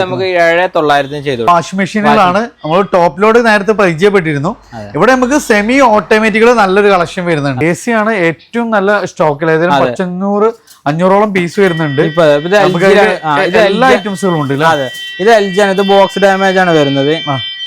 നമുക്ക് ഏഴ് തൊള്ളായിരത്തിന് ചെയ്തു വാഷിംഗ് മെഷീനുകളാണ്. നമ്മൾ ടോപ്പ് ലോഡ് നേരത്തെ പരിചയപ്പെട്ടിരുന്നു. ഇവിടെ നമുക്ക് സെമി ഓട്ടോമാറ്റിക്കുകൾ നല്ലൊരു കളക്ഷൻ വരുന്നുണ്ട്. എ സി ആണ് ഏറ്റവും നല്ല സ്റ്റോക്കിൽ ഏതായാലും പച്ചഞ്ഞൂറ് അഞ്ഞൂറോളം പീസ് വരുന്നുണ്ട്. എല്ലാ ഐറ്റംസുകളും ഉണ്ട് അതെ. ഇത് എൽ ജി ആണ്. ഇത് ബോക്സ് ഡാമേജ് ആണ് വരുന്നത്.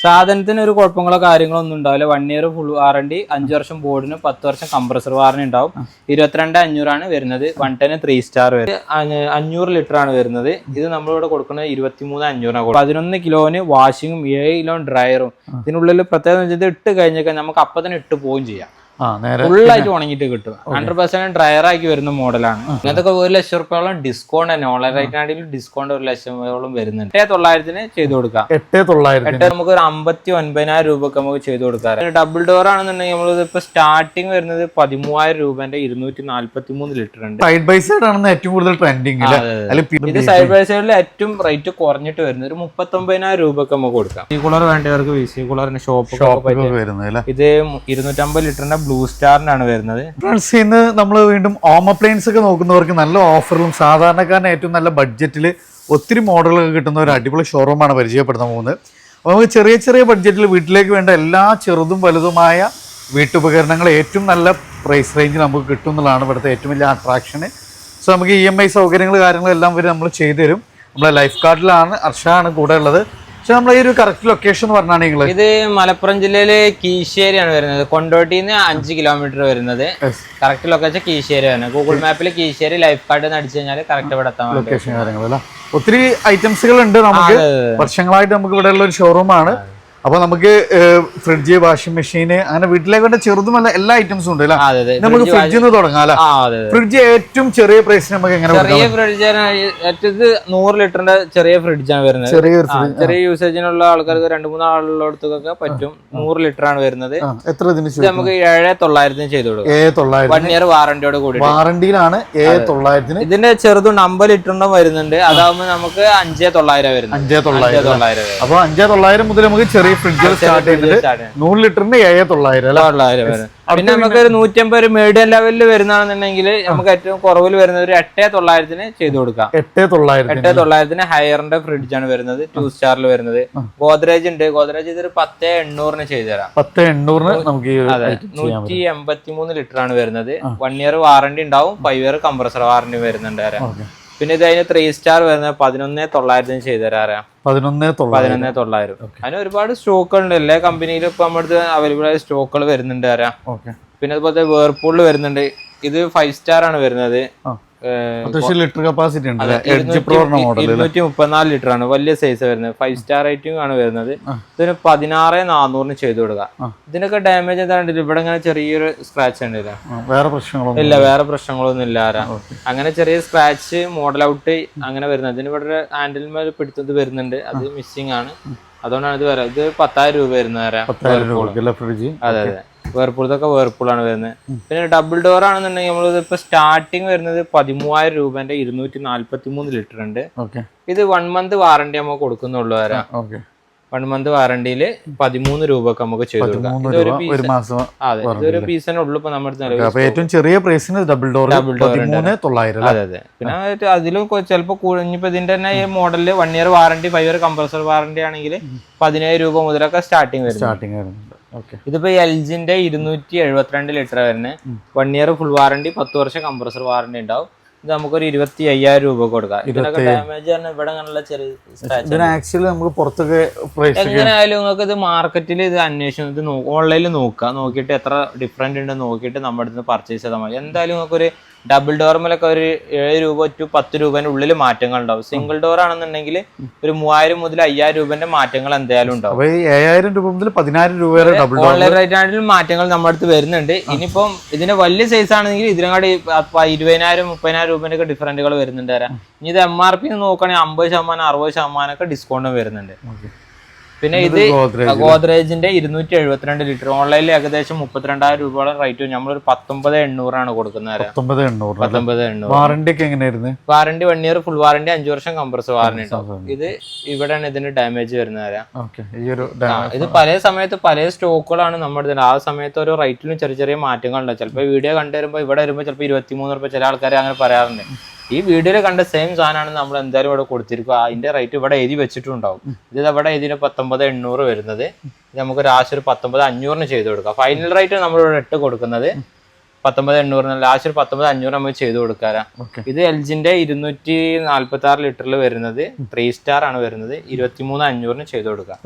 സാധനത്തിന് ഒരു കുഴപ്പങ്ങളോ കാര്യങ്ങളോ ഒന്നും ഉണ്ടാവില്ല. വൺ ഇയർ ഫുൾ വാറണ്ടി അഞ്ച് വർഷം ബോർഡിന് പത്ത് വർഷം കംപ്രസർ വാറണ്ടി ഉണ്ടാവും. ഇരുപത്തിരണ്ട് അഞ്ഞൂറാണ് വരുന്നത്. വൺ ടെന് ത്രീ സ്റ്റാർ വരും. അഞ്ഞ- അഞ്ഞൂറ് ലിറ്റർ ആണ് വരുന്നത്. ഇത് നമ്മളിവിടെ കൊടുക്കുന്നത് ഇരുപത്തിമൂന്ന് അഞ്ഞൂറാണ്. പതിനൊന്ന് കിലോന് വാഷിങ്ങും ഏഴ് കിലോ ഡ്രയറും ഇതിനുള്ളിൽ പ്രത്യേകത വെച്ചാൽ ഇട്ട് കഴിഞ്ഞാൽ നമുക്ക് അപ്പം തന്നെ ഇട്ട് പോവുകയും ചെയ്യാം. ഫുള്ളായിട്ട് ഉണങ്ങിയിട്ട് കിട്ടും. ഹൺഡ്രഡ് പെർസെന്റ് ഡ്രയർ ആക്കി വരുന്ന മോഡലാണ് ഇങ്ങനത്തെ ഒരു ലക്ഷം റുപ്യോളം ഡിസ്കൗണ്ട് തന്നെ. ഓൺലൈൻ റേറ്റിനാണെങ്കിലും ഡിസ്കൗണ്ട് ഒരു ലക്ഷത്തോളം വരുന്നുണ്ട്. എട്ടേ തൊള്ളായിരത്തിന് ചെയ്തു കൊടുക്കാം. എട്ടേ തൊള്ളായിരത്തി എട്ട് നമുക്ക് ഒരു അമ്പത്തി ഒൻപതിനായിരം രൂപക്ക് നമുക്ക് ചെയ്തു കൊടുക്കാം. ഡബിൾ ഡോർ ആണെന്നുണ്ടെങ്കിൽ നമ്മൾ ഇപ്പൊ സ്റ്റാർട്ടിങ് വരുന്നത് പതിമൂവായിരം രൂപന്റെ ഇരുന്നൂറ്റി നാല്പത്തി മൂന്ന് ലിറ്റർ ഉണ്ട്. സൈഡ് ബൈ സൈഡ് ആണ് ഏറ്റവും കൂടുതൽ ട്രെൻഡിങ്. ഇത് സൈഡ് ബൈ സൈഡിൽ ഏറ്റവും റേറ്റ് കുറഞ്ഞിട്ട് വരുന്നത് ഒരു മുപ്പത്തി ഒമ്പതിനായിരം രൂപക്ക് നമുക്ക് കൊടുക്കാം. ഈ കൂളർ വേണ്ടവർക്ക് വി സി കൂളറിന് ഷോപ്പ് ഷോപ്പൊക്കെ വരുന്നത് അല്ലേ? ഇത് ഇരുന്നൂറ്റമ്പത് ലിറ്ററിന്റെ ബ്ലൂ സ്റ്റാറിനാണ് വരുന്നത്. ഫ്രണ്ട്സ് ഇന്ന് നമ്മൾ വീണ്ടും ഹോം അപ്ലയൻസ് ഒക്കെ നോക്കുന്നവർക്ക് നല്ല ഓഫറിലും സാധാരണക്കാരന് ഏറ്റവും നല്ല ബഡ്ജറ്റിൽ ഒത്തിരി മോഡലുകൾ കിട്ടുന്ന ഒരു അടിപൊളി ഷോറൂമാണ് പരിചയപ്പെടുത്താൻ പോകുന്നത്. അപ്പോൾ നമുക്ക് ചെറിയ ചെറിയ ബഡ്ജറ്റിൽ വീട്ടിലേക്ക് വേണ്ട എല്ലാ ചെറുതും വലുതുമായ വീട്ടുപകരണങ്ങൾ ഏറ്റവും നല്ല പ്രൈസ് റേഞ്ചിൽ നമുക്ക് കിട്ടും എന്നുള്ളതാണ് ഇവിടുത്തെ ഏറ്റവും വലിയ അട്രാക്ഷന് സോ നമുക്ക് ഇ എം ഐ സൗകര്യങ്ങൾ കാര്യങ്ങളെല്ലാം വരെ നമ്മൾ ചെയ്തു തരും നമ്മളെ ലൈഫ് കാർഡിലാണ് അർഷാണ് കൂടെ ഉള്ളത്. പക്ഷെ ഈ ഒരു കറക്റ്റ് ലൊക്കേഷൻ പറഞ്ഞാണ് നിങ്ങൾ ഇത് മലപ്പുറം ജില്ലയിലെ കീശ്ശേരിയാണ് വരുന്നത്. കൊണ്ടോട്ടിന്ന് അഞ്ച് കിലോമീറ്റർ വരുന്നത്. കറക്റ്റ് ലൊക്കേഷൻ കീശ്ശേരി ആണ് ഗൂഗിൾ മാപ്പിൽ കീശ്ശേരി ലൈഫ് കാർഡ് എന്ന് അടിച്ചു കഴിഞ്ഞാൽ കറക്റ്റ് ഇവിടെ എത്താൻ ലൊക്കേഷൻ കാര്യങ്ങളല്ല ഒത്തിരി ഐറ്റംസുകൾ ഉണ്ട് നമുക്ക്. വർഷങ്ങളായിട്ട് നമുക്ക് ഇവിടെ ഉള്ള ഒരു ഷോറൂമാണ് അപ്പൊ നമുക്ക് ഫ്രിഡ്ജ് വാഷിംഗ് മെഷീൻ അങ്ങനെ വീട്ടിലേക്ക് വേണ്ട ചെറുതുമല്ല എല്ലാ ഐറ്റംസും ഉണ്ട് അല്ലേ? നമുക്ക് ഫ്രിഡ്ജിൽ നിന്ന് തുടങ്ങാം ഫ്രിഡ്ജ് ഏറ്റവും ചെറിയ പ്രൈസിന് നമുക്ക് എങ്ങനെ ചെറിയ ഫ്രിഡ്ജ് ഏറ്റവും നൂറ് ലിറ്ററിന്റെ ചെറിയ ഫ്രിഡ്ജാണ് വരുന്നത്. ചെറിയ ചെറിയ യൂസേജിനുള്ള ആൾക്കാർക്ക് രണ്ട് മൂന്ന് ആളുള്ളടത്തൊക്കെ പറ്റും. നൂറ് ലിറ്റർ ആണ് വരുന്നത്. എത്ര നമുക്ക് ഏഴ് തൊള്ളായിരത്തിന് ചെയ്തു കൊടുക്കും. വൺ ഇയർ വാറന്റിയോട് കൂടി വാറണ്ടിയിലാണ് എ തൊള്ളായിരത്തിന്? ഇതിന്റെ ചെറുതുണ്ട് അമ്പത് ലിറ്ററിനും വരുന്നുണ്ട്. അതാവുമ്പോൾ നമുക്ക് അഞ്ചേ തൊള്ളായിരം വരുന്നത്. അഞ്ചേ തൊള്ളായിരം അപ്പൊ അഞ്ചേ തൊള്ളായിരം മുതൽ നമുക്ക് ചെറിയ ഫ്രിഡ്ജുകൾ സ്റ്റാർട്ട് ചെയ്തിട്ട്. നൂറ് ലിറ്ററിന് ഏഴ് തൊള്ളായിരം അല്ലേ? തൊള്ളായിരം വരെ. പിന്നെ നമുക്ക് ഒരു നൂറ്റമ്പത് ഒരു മീഡിയം ലെവലിൽ വരുന്നതാണെന്നുണ്ടെങ്കിൽ നമുക്ക് ഏറ്റവും കുറവിൽ വരുന്നത് ഒരു എട്ടേ തൊള്ളായിരത്തിന് ചെയ്തു കൊടുക്കാം. എട്ട് തൊള്ളായിരം എട്ടേ തൊള്ളായിരത്തിന് ഹയറിന്റെ ഫ്രിഡ്ജ് ആണ് വരുന്നത് ടു സ്റ്റാറിൽ വരുന്നത്. ഗോദ്രേജ് ഉണ്ട്. ഗോദ്രേജ് ഇതൊരു പത്തേ എണ്ണൂറിന് ചെയ്തു തരാം. പത്ത് എണ്ണൂറിന് നമുക്ക് അതെ. നൂറ്റി എൺപത്തി മൂന്ന് ലിറ്റർ ആണ് വരുന്നത്. വൺ ഇയർ വാറണ്ടി ഉണ്ടാവും. ഫൈവ് ഇയർ കംപ്രസർ വാറണ്ടി വരുന്നുണ്ട് പിന്നെ ഇത് അതിന് ത്രീ സ്റ്റാർ വരുന്ന പതിനൊന്നേ തൊള്ളായിരത്തിന് ചെയ്തു തരാം പതിനൊന്ന് പതിനൊന്നേ തൊള്ളായിരം. അതിന് ഒരുപാട് സ്റ്റോക്കുകൾ ഉണ്ട്. എല്ലാ കമ്പനിയിലും ഇപ്പൊ നമ്മുടെ അവൈലബിൾ ആയ സ്റ്റോക്കുകൾ വരുന്നുണ്ട് ആരാ പിന്നെ അതുപോലെ വേർപൂളിൽ വരുന്നുണ്ട്. ഇത് ഫൈവ് സ്റ്റാർ ആണ് വരുന്നത്. അത്യാവശ്യം ലിറ്റർ കപ്പാസിറ്റി ഉണ്ട് എഡ്ജ് മോഡൽ ഇരുന്നൂറ്റി മുപ്പത്തിനാല് ലിറ്റർ ആണ് വലിയ സൈസ് വരുന്നത്. ഫൈവ് സ്റ്റാർ റേറ്റിംഗ് ആണ് വരുന്നത്. ഇതിന് പതിനാറ് നാനൂറിന് ചെയ്തു കൊടുക്കാം ഇതിനൊക്കെ ഡാമേജ് എന്താണെങ്കിൽ ഇവിടെ ഇങ്ങനെ ചെറിയൊരു സ്ക്രാച്ച് ഉണ്ട് വേറെ പ്രശ്നങ്ങളൊന്നും ഇല്ല വേറെ പ്രശ്നങ്ങളൊന്നും ഇല്ല ആരാ. അങ്ങനെ ചെറിയ സ്ക്രാച്ച് മോഡൽ ഔട്ട് അങ്ങനെ വരുന്നത്. ഇതിന് ഇവിടെ ഹാൻഡിൽ മേൽ പിടുത്തത് വരുന്നുണ്ട്. അത് മിസ്സിംഗ് ആണ്. അതുകൊണ്ടാണ് ഇത് വരാം ഇത് പത്തായിരം രൂപ വരുന്നത് ഫ്രിഡ്ജ് അതെ അതെ. വേർപൂൾ ഇതൊക്കെ വേർപൂൾ വരുന്നത്. പിന്നെ ഡബിൾ ഡോർ ആണെന്നുണ്ടെങ്കിൽ നമ്മൾ ഇപ്പൊ സ്റ്റാർട്ടിങ് വരുന്നത് പതിമൂവായിരം രൂപന്റെ ഇരുന്നൂറ്റി നാല്പത്തി മൂന്ന് ലിറ്റർ ഉണ്ട് ഇത് വൺ മന്ത് വാറണ്ടി നമുക്ക് കൊടുക്കുന്നുള്ളൂ വരാം. വൺ മന്ത് വാറണ്ടിയിൽ പതിമൂന്ന് രൂപക്ക് നമുക്ക് ചെയ്തു ഇതൊരു പീസിനെ ഉള്ളൂ ഇപ്പൊ നമ്മുടെ ഏറ്റവും ചെറിയ പ്രൈസിന് ഡബിൾ ഡോർ തൊള്ളായിരം അല്ലേ? അതെ അതെ. പിന്നെ അതിലും കൊ- ചിലപ്പോ ഇനിയിപ്പോ ഇതിന്റെ തന്നെ ഈ മോഡലിൽ one year warranty five year compressor warranty ആണെങ്കിൽ പതിനേഴ് രൂപ മുതലൊക്കെ സ്റ്റാർട്ടിങ് വരും സ്റ്റാർട്ടിങ് വരുന്നുണ്ട് ഇതിപ്പോ എൽ ജിന്റെ ഇരുന്നൂറ്റി എഴുപത്തിരണ്ട് ലിറ്റർ വരുന്നത് വൺ ഇയർ ഫുൾ വാറണ്ടി പത്ത് വർഷം കംപ്രസർ വാറണ്ടി ഉണ്ടാവും. ഇത് നമുക്കൊരു ഇരുപത്തി അയ്യായിരം രൂപ കൊടുക്കാം. ഇതിനൊക്കെ ഡാമേജ് ആണ് ഇവിടെ അങ്ങനെയുള്ള ചെറിയ scratch ആക്ച്വലി നമുക്ക് പുറത്തൊക്കെ എങ്ങനെയായാലും നിങ്ങൾക്ക് ഇത് മാർക്കറ്റിൽ ഇത് അന്വേഷണം ഇത് ഓൺലൈനിൽ നോക്കുക നോക്കിയിട്ട് എത്ര ഡിഫറെന്റ് ഉണ്ട് നോക്കിയിട്ട് നമ്മുടെ അടുത്ത് പർച്ചേസ് ചെയ്താൽ മതി. എന്തായാലും നിങ്ങൾക്ക് ഒരു ഡബിൾ ഡോർമലൊക്കെ ഒരു ഏഴ് രൂപ ടു പത്ത് രൂപേന്റെ ഉള്ളിൽ മാറ്റങ്ങൾ ഉണ്ടാവും. സിംഗിൾ ഡോർ ആണെന്നുണ്ടെങ്കിൽ ഒരു മൂവായിരം മുതൽ അയ്യായിരം രൂപന്റെ മാറ്റങ്ങൾ എന്തായാലും ഉണ്ടാവും. ഏഴായിരം രൂപ മുതൽ പതിനായിരം രൂപ വരെ ഓൺലൈൻ റേറ്റ് ആണെങ്കിലും മാറ്റങ്ങൾ നമ്മുടെ അടുത്ത് വരുന്നുണ്ട്. ഇനിയിപ്പം ഇതിന്റെ വലിയ സൈസ് ആണെങ്കിൽ ഇതിനെക്കാട്ടി പ- ഇരുപതിനായിരം മുപ്പതിനായിരം രൂപന്റെ ഒക്കെ ഡിഫറന്റുകൾ വരുന്നുണ്ട്. തരാം ഇനി ഇത് എം ആർ പി നോക്കുകയാണെങ്കിൽ അമ്പത് ശതമാനം അറുപത് ശതമാനം ഒക്കെ ഡിസ്കൗണ്ടും വരുന്നുണ്ട്. പിന്നെ ഇത് ഗോദ്രേജ് ഗോദ്രേജിന്റെ ഇരുന്നൂറ്റി എഴുപത്തിരണ്ട് ലിറ്റർ. ഓൺലൈനിൽ ഏകദേശം മുപ്പത്തിരണ്ടായിരം രൂപയുടെ റേറ്റ് നമ്മളൊരു പത്തൊമ്പത് എണ്ണൂറാണ് കൊടുക്കുന്നത് പത്തൊമ്പത് എണ്ണൂറ് പത്തൊമ്പത് എണ്ണൂറ്. വാറണ്ടി ഒക്കെ എങ്ങനെയായിരുന്നു? Warranty one year full warranty അഞ്ചു വർഷം കംപ്രസ് വാറണ്ടി ഉണ്ടാവും. ഇത് ഇവിടെയാണ് ഇതിന് ഡാമേജ് വരുന്നത് ഇത് പല സമയത്ത് പല സ്റ്റോക്കുകളാണ് നമ്മുടെ ആ സമയത്ത് ഓരോ റേറ്റിലും ചെറിയ ചെറിയ മാറ്റങ്ങളുണ്ട് ചിലപ്പോൾ വീഡിയോ കണ്ടുവരുമ്പോൾ ഇവിടെ വരുമ്പോൾ ചിലപ്പോൾ ഇരുപത്തിമൂന്ന് രൂപ ചില ആൾക്കാർ അങ്ങനെ പറയാറുണ്ട്. ഈ വീഡിയോയിൽ കണ്ട സെയിം സാധനമാണ് നമ്മൾ എന്തായാലും ഇവിടെ കൊടുത്തിരിക്കുക. അതിന്റെ റേറ്റ് ഇവിടെ എഴുതി വെച്ചിട്ടുണ്ടാവും. ഇത് ഇവിടെ എഴുതിന് പത്തൊമ്പത് എണ്ണൂറ് വരുന്നത്. നമുക്ക് ഒരു ഒരു പത്തൊമ്പത് അഞ്ഞൂറിന് ചെയ്ത് കൊടുക്കാം. ഫൈനൽ റേറ്റ് നമ്മൾ ഇവിടെ ഇട്ട് കൊടുക്കുന്നത്. പത്തൊമ്പത് എണ്ണൂറിന് ലാസ്റ്റ് ഒരു പത്തൊമ്പത് അഞ്ഞൂറ് നമുക്ക് ചെയ്ത് കൊടുക്കാറാ. ഇത് എൽജിന്റെ ഇരുന്നൂറ്റി നാല്പത്തി ആറ് ലിറ്ററിൽ വരുന്നത് ത്രീ സ്റ്റാർ ആണ് വരുന്നത് ഇരുപത്തിമൂന്ന് അഞ്ഞൂറിന് ചെയ്ത് കൊടുക്കാം.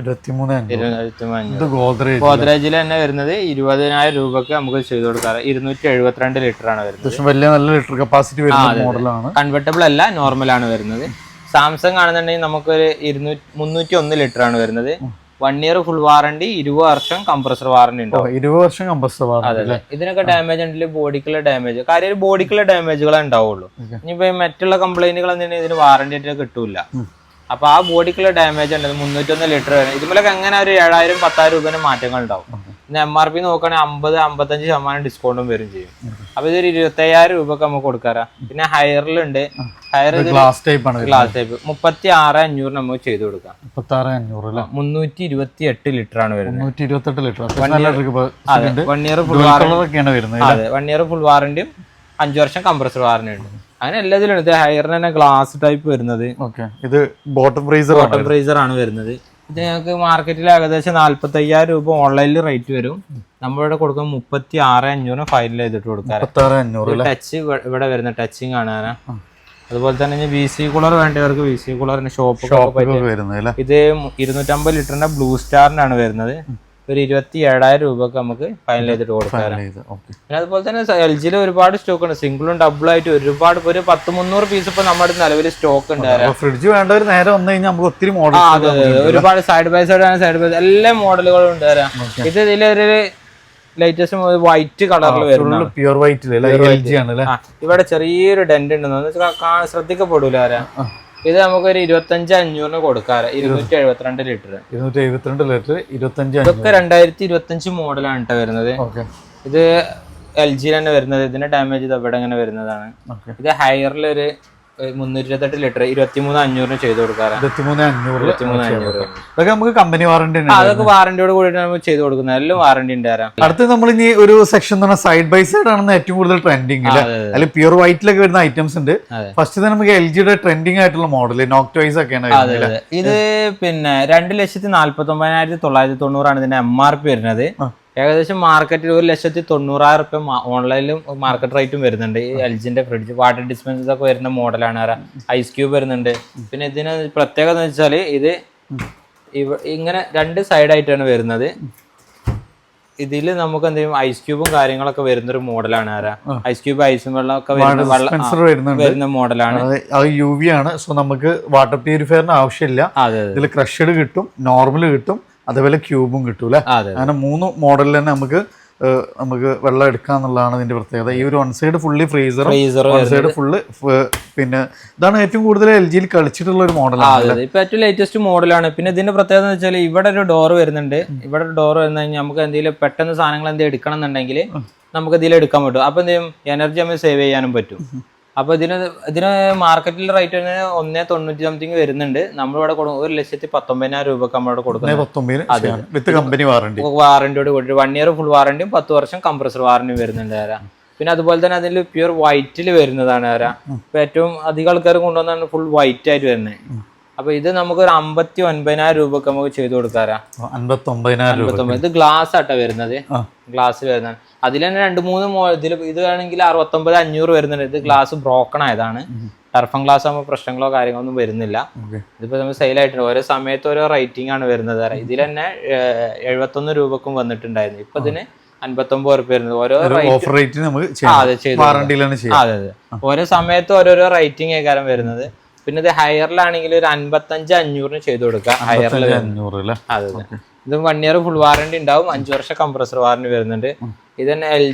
ഗോദ്രേജ് ഗോദ്രേജിൽ തന്നെ വരുന്നത് ഇരുപതിനായിരം രൂപക്ക് നമുക്ക് ചെയ്ത് കൊടുക്കാറ്. ഇരുന്നൂറ്റി എഴുപത്തിരണ്ട് ലിറ്റർ ആണ് വരുന്നത് വലിയ നല്ല ലിറ്റർ കപ്പാസിറ്റി വരുന്ന മോഡലാണ്. കൺവെർട്ടബിൾ അല്ല നോർമൽ ആണ് വരുന്നത്. സാംസങ് ആണെന്നുണ്ടെങ്കിൽ നമുക്കൊരു ഇരുന്നൂറ്റി മുന്നൂറ്റി ഒന്ന് ലിറ്റർ ആണ് വരുന്നത് വൺ ഇയർ ഫുൾ വാറണ്ടി ഇരുപത് വർഷം കംപ്രസർ വാറണ്ടി ഉണ്ടാവും. ഇരുപത് വർഷം കംപ്രസർ വാറണ്ടി അതെ ഇതിനൊക്കെ ഡാമേജ് ഉണ്ടെങ്കിൽ ബോഡിക്കുള്ള ഡാമേജ് കാര്യം ബോഡിക്കുള്ള ഡാമേജുകളെ ഉണ്ടാവുള്ളൂ. ഇനിയിപ്പോ മറ്റുള്ള കംപ്ലൈന്റുകൾ എന്തെങ്കിലും ഇതിന് വാറണ്ടി ആയിട്ട് കിട്ടൂല. അപ്പൊ ആ ബോഡിക്കുള്ള ഡാമേജ് ഉണ്ട് മുന്നൂറ്റൊന്ന് ലിറ്റർ വരെ. ഇതുപോലെ എങ്ങനെ ഒരു ഏഴായിരം പത്തായിരം രൂപേന്റെ മാറ്റങ്ങൾ ഉണ്ടാവും. പിന്നെ എം ആർ പി നോക്കുകയാണെങ്കിൽ അമ്പത് അമ്പത്തഞ്ച് ശതമാനം ഡിസ്കൗണ്ടും വരും ചെയ്യും. അപ്പൊ ഇതൊരു ഇരുപത്തയ്യായിരം രൂപക്ക് നമുക്ക് കൊടുക്കാറാ. പിന്നെ ഹയറിലുണ്ട് ഹയർ ഗ്ലാസ് ടൈപ്പ് ആണ് ഗ്ലാസ് ടൈപ്പ് മുപ്പത്തി ആറ് അഞ്ഞൂറ് നമുക്ക് ചെയ്ത് കൊടുക്കാം. മുപ്പത്തി ആറ് അഞ്ഞൂറ് മുന്നൂറ്റി ഇരുപത്തി എട്ട് ലിറ്റർ ആണ് വരുന്നത്. മുന്നൂറ്റി ലിറ്റർ വൺ ഇയർ ഫുൾ കളറൊക്കെയാണ് വരുന്നത് അതെ വൺ ഇയർ ഫുൾ വാറണ്ടിയും അഞ്ചു വർഷം കംപ്രസർ വാറണ്ടി ഉണ്ട്. അങ്ങനെ എല്ലാത്തിലും ഹയറിന് തന്നെ ഗ്ലാസ് ടൈപ്പ് വരുന്നത്. ഓക്കെ ഇത് ബോട്ടം ഫ്രീസർ ബോട്ടം ഫ്രീസർ ആണ് വരുന്നത്. ഇത് ഞങ്ങൾക്ക് മാർക്കറ്റിൽ ഏകദേശം നാല്പത്തി അയ്യായിരം രൂപ ഓൺലൈനിൽ റേറ്റ് വരും. നമ്മളിവിടെ കൊടുക്കുമ്പോൾ മുപ്പത്തി ആറ് അഞ്ഞൂറ് ഫൈനൽ ചെയ്തിട്ട് കൊടുക്കാറ്. ടച്ച് ഇവിടെ വരുന്ന ടച്ചിങ് കാണാനാ അതുപോലെ തന്നെ ബി സി കൂളർ വേണ്ടവർക്ക് ബി സി കൂളറിന് ഷോപ്പ് ഇത് ഇരുന്നൂറ്റമ്പത് ലിറ്ററിന്റെ ബ്ലൂ സ്റ്റാറിനാണ് വരുന്നത്. ഒരു ഇരുപത്തി ഏഴായിരം രൂപക്ക് നമുക്ക് ഫൈനൽ ചെയ്തിട്ട് കൊടുക്കാം പിന്നെ അതുപോലെ തന്നെ എൽ ജിയിൽ ഒരുപാട് സ്റ്റോക്ക് ഉണ്ട്. സിംഗിളും ഡബിൾ ആയിട്ട് ഒരുപാട് ഒരു പത്ത് മുന്നൂറ് പീസ് ഇപ്പൊ നമ്മുടെ നിലവിൽ സ്റ്റോക്ക് ഉണ്ട്. ഫ്രിഡ്ജ് വേണ്ടവർ നേരെ വന്നു കഴിഞ്ഞാൽ നമുക്ക് ഒത്തിരി മോഡൽ. ഒരുപാട് സൈഡ് ബൈ സൈഡ് ആണ് സൈഡ് ബൈ എല്ലാ മോഡലുകളും ഉണ്ട് തരാം ഇത് ഇതിലൊരു ലേറ്റസ്റ്റ് വൈറ്റ് കളറിൽ വരുന്നു പ്യുർ വൈറ്റ് ഇവിടെ ചെറിയൊരു ഡെന്റ് ഉണ്ടെന്ന് ശ്രദ്ധിക്കപ്പെടൂല ആരാ ഇത് നമുക്കൊരു ഇരുപത്തഞ്ച് അഞ്ഞൂറിന് കൊടുക്കാറ്. ഇരുന്നൂറ്റി എഴുപത്തിരണ്ട് ലിറ്റർ ഇരുന്നൂറ്റി എഴുപത്തിരണ്ട് ലിറ്റർ ഇരുപത്തഞ്ച് ഇതൊക്കെ രണ്ടായിരത്തി ഇരുപത്തഞ്ച് മോഡലാണ് കേട്ടോ വരുന്നത്. ഇത് എൽ ജിയിൽ തന്നെ വരുന്നത്. ഇതിന്റെ ഡാമേജ് ഇത് അവിടെ ഇങ്ങനെ വരുന്നതാണ്. ഇത് ഹയറിൽ ഒരു മുന്നൂറ്റി ലിറ്റർ ഇരുപത്തിമൂന്ന് അഞ്ഞൂറിന് ചെയ്ത് കൊടുക്കാറാണ് ഇരുപത്തിമൂന്ന് അഞ്ഞൂറ്. ഇരുപത്തിമൂന്ന് അഞ്ഞൂറ്. അതൊക്കെ നമുക്ക് കമ്പനി വാറണ്ടി അതൊക്കെ വാറണ്ടിയോട് കൂടി നമ്മൾ ചെയ്ത് കൊടുക്കുന്നത് എല്ലാം വാറണ്ടി ഉണ്ട് തരാം അടുത്ത് നമ്മൾ ഇനി ഒരു സെക്ഷൻ എന്ന് പറഞ്ഞാൽ സൈഡ് ബൈ സൈഡ് ആണെന്ന് ഏറ്റവും കൂടുതൽ ട്രെൻഡിങ്. അതിൽ പ്യുർ വൈറ്റിലൊക്കെ വരുന്ന ഐറ്റംസ് ഉണ്ട്. ഫസ്റ്റ് തന്നെ നമുക്ക് എൽ ജിയുടെ ട്രെൻഡിങ് ആയിട്ടുള്ള മോഡൽ നോക്ടോയ്സ് ഒക്കെയാണ് ഇത് പിന്നെ രണ്ട് ലക്ഷത്തി നാല്പത്തി ഒമ്പതിനായിരത്തി തൊള്ളായിരത്തി തൊണ്ണൂറാണ് ഇതിന്റെ എം ആർ പി വരുന്നത്. ഏകദേശം മാർക്കറ്റിൽ ഒരു ലക്ഷത്തി തൊണ്ണൂറായിരം റുപ്യ ഓൺലൈനിലും മാർക്കറ്റ് റേറ്റും വരുന്നുണ്ട്. ഈ എൽജിന്റെ ഫ്രിഡ്ജ് വാട്ടർ ഡിസ്പെൻസർ ഒക്കെ വരുന്ന മോഡലാണ് ഐസ് ക്യൂബ് വരുന്നുണ്ട്. പിന്നെ ഇതിന് പ്രത്യേകത എന്ന് വെച്ചാൽ ഇത് ഇങ്ങനെ രണ്ട് സൈഡായിട്ടാണ് വരുന്നത്. ഇതിൽ നമുക്ക് എന്തെങ്കിലും ഐസ് ക്യൂബും കാര്യങ്ങളൊക്കെ വരുന്ന ഒരു മോഡലാണ് ആരാ? ഐസ് ക്യൂബ് ഐസും വെള്ളം ഒക്കെ വരുന്ന മോഡലാണ് അത് യു വി ആണ്. സോ നമുക്ക് വാട്ടർ പ്യൂരിഫയറിന് ആവശ്യമില്ല. ഇതിൽ ക്രഷഡ് കിട്ടും നോർമൽ കിട്ടും. അതേപോലെ ക്യൂബും കിട്ടും അല്ലേ അതെ അങ്ങനെ മൂന്ന് മോഡലിൽ തന്നെ നമുക്ക് നമുക്ക് വെള്ളം എടുക്കാന്നുള്ളതാണ് ഇതിന്റെ പ്രത്യേകത. ഈ ഒരു one side fully freezer one side full പിന്നെ ഇതാണ് ഏറ്റവും കൂടുതൽ എൽ ജിയിൽ കളിച്ചിട്ടുള്ള ഒരു മോഡലാണ് ഇപ്പൊ ഏറ്റവും ലേറ്റസ്റ്റ് മോഡലാണ് പിന്നെ ഇതിന്റെ പ്രത്യേകത എന്ന് വെച്ചാൽ ഇവിടെ ഒരു ഡോർ വരുന്നുണ്ട്. ഇവിടെ ഒരു ഡോർ വരുന്ന കഴിഞ്ഞാൽ നമുക്ക് എന്തെങ്കിലും പെട്ടെന്ന് സാധനങ്ങൾ എന്തെങ്കിലും എടുക്കണം എന്നുണ്ടെങ്കിൽ നമുക്ക് ഇതിൽ എടുക്കാൻ പറ്റും. അപ്പൊ എന്തെങ്കിലും എനർജി നമുക്ക് സേവ് ചെയ്യാനും പറ്റും. അപ്പൊ ഇതിന് ഇതിന് മാർക്കറ്റിൽ റേറ്റ് വരുന്നത് ഒന്നേ തൊണ്ണൂറ്റി സംതിങ് വരുന്നുണ്ട്. നമ്മളിവിടെ കൊടുക്കും ഒരു ലക്ഷത്തി പത്തൊമ്പതിനായിരം രൂപക്ക് നമ്മളിവിടെ കൊടുക്കുന്നത്. വിത്ത് കമ്പനി വാറണ്ടി വാറണ്ടിയോട് കൂടി. വൺ ഇയർ ഫുൾ വാറണ്ടിയും പത്ത് വർഷം കംപ്രസർ വാറന്റിയും വരുന്നുണ്ട് ആരാ. പിന്നെ അതുപോലെ തന്നെ അതിൽ പ്യൂർ വൈറ്റിൽ വരുന്നതാണ് ആരാ. ഇപ്പൊ ഏറ്റവും അധികം ആൾക്കാർ കൊണ്ടുവന്നാണ് ഫുൾ വൈറ്റ് ആയിട്ട് വരുന്നത്. അപ്പൊ ഇത് നമുക്ക് ഒരു അമ്പത്തി ഒൻപതിനായിരം രൂപക്ക് നമുക്ക് ചെയ്തു കൊടുക്കാറാ അമ്പത്തി ഒമ്പതിനായിരം ഇത് ഗ്ലാസ് ആട്ടോ വരുന്നത്. ഗ്ലാസ് വരുന്നത് അതിൽ തന്നെ രണ്ട് മൂന്ന് ഇതിൽ ഇത് വേണമെങ്കിൽ അറുപത്തൊമ്പത് അഞ്ഞൂറ് വരുന്നുണ്ട്. ഇത് ഗ്ലാസ് ബ്രോക്കൺ ആയതാണ്. ടർഫൻ ഗ്ലാസ് ആകുമ്പോൾ പ്രശ്നങ്ങളോ കാര്യങ്ങളോ ഒന്നും വരുന്നില്ല. ഇതിപ്പോ നമ്മൾ സെയിൽ ആയിട്ടുണ്ട്. ഓരോ സമയത്ത് ഓരോ റേറ്റിംഗ് ആണ് വരുന്നത്. ഇതിൽ തന്നെ എഴുപത്തൊന്ന് രൂപക്കും വന്നിട്ടുണ്ടായിരുന്നു. ഇപ്പൊ ഇതിന് അൻപത്തൊമ്പത് ഉറുപ്പ് വരുന്നത്. ഓരോ ഓഫർ റേറ്റ് നമുക്ക് അതെ അതെ ഓരോ സമയത്ത് ഓരോരോ റേറ്റിംഗ് ഏകാരം വരുന്നത്. പിന്നെ ഇത് ഹയറിലാണെങ്കിൽ ഒരു അൻപത്തഞ്ച് അഞ്ഞൂറിന് ചെയ്തു കൊടുക്കാം. ഹയറിൽ അഞ്ഞൂറ് അതെ അതെ. ഇത് വൺ ഇയർ ഫുൾ വാറണ്ടി ഉണ്ടാവും. അഞ്ചു വർഷം കംപ്രസർ വാറണ്ടി വരുന്നുണ്ട്. ഇത് തന്നെ എൽ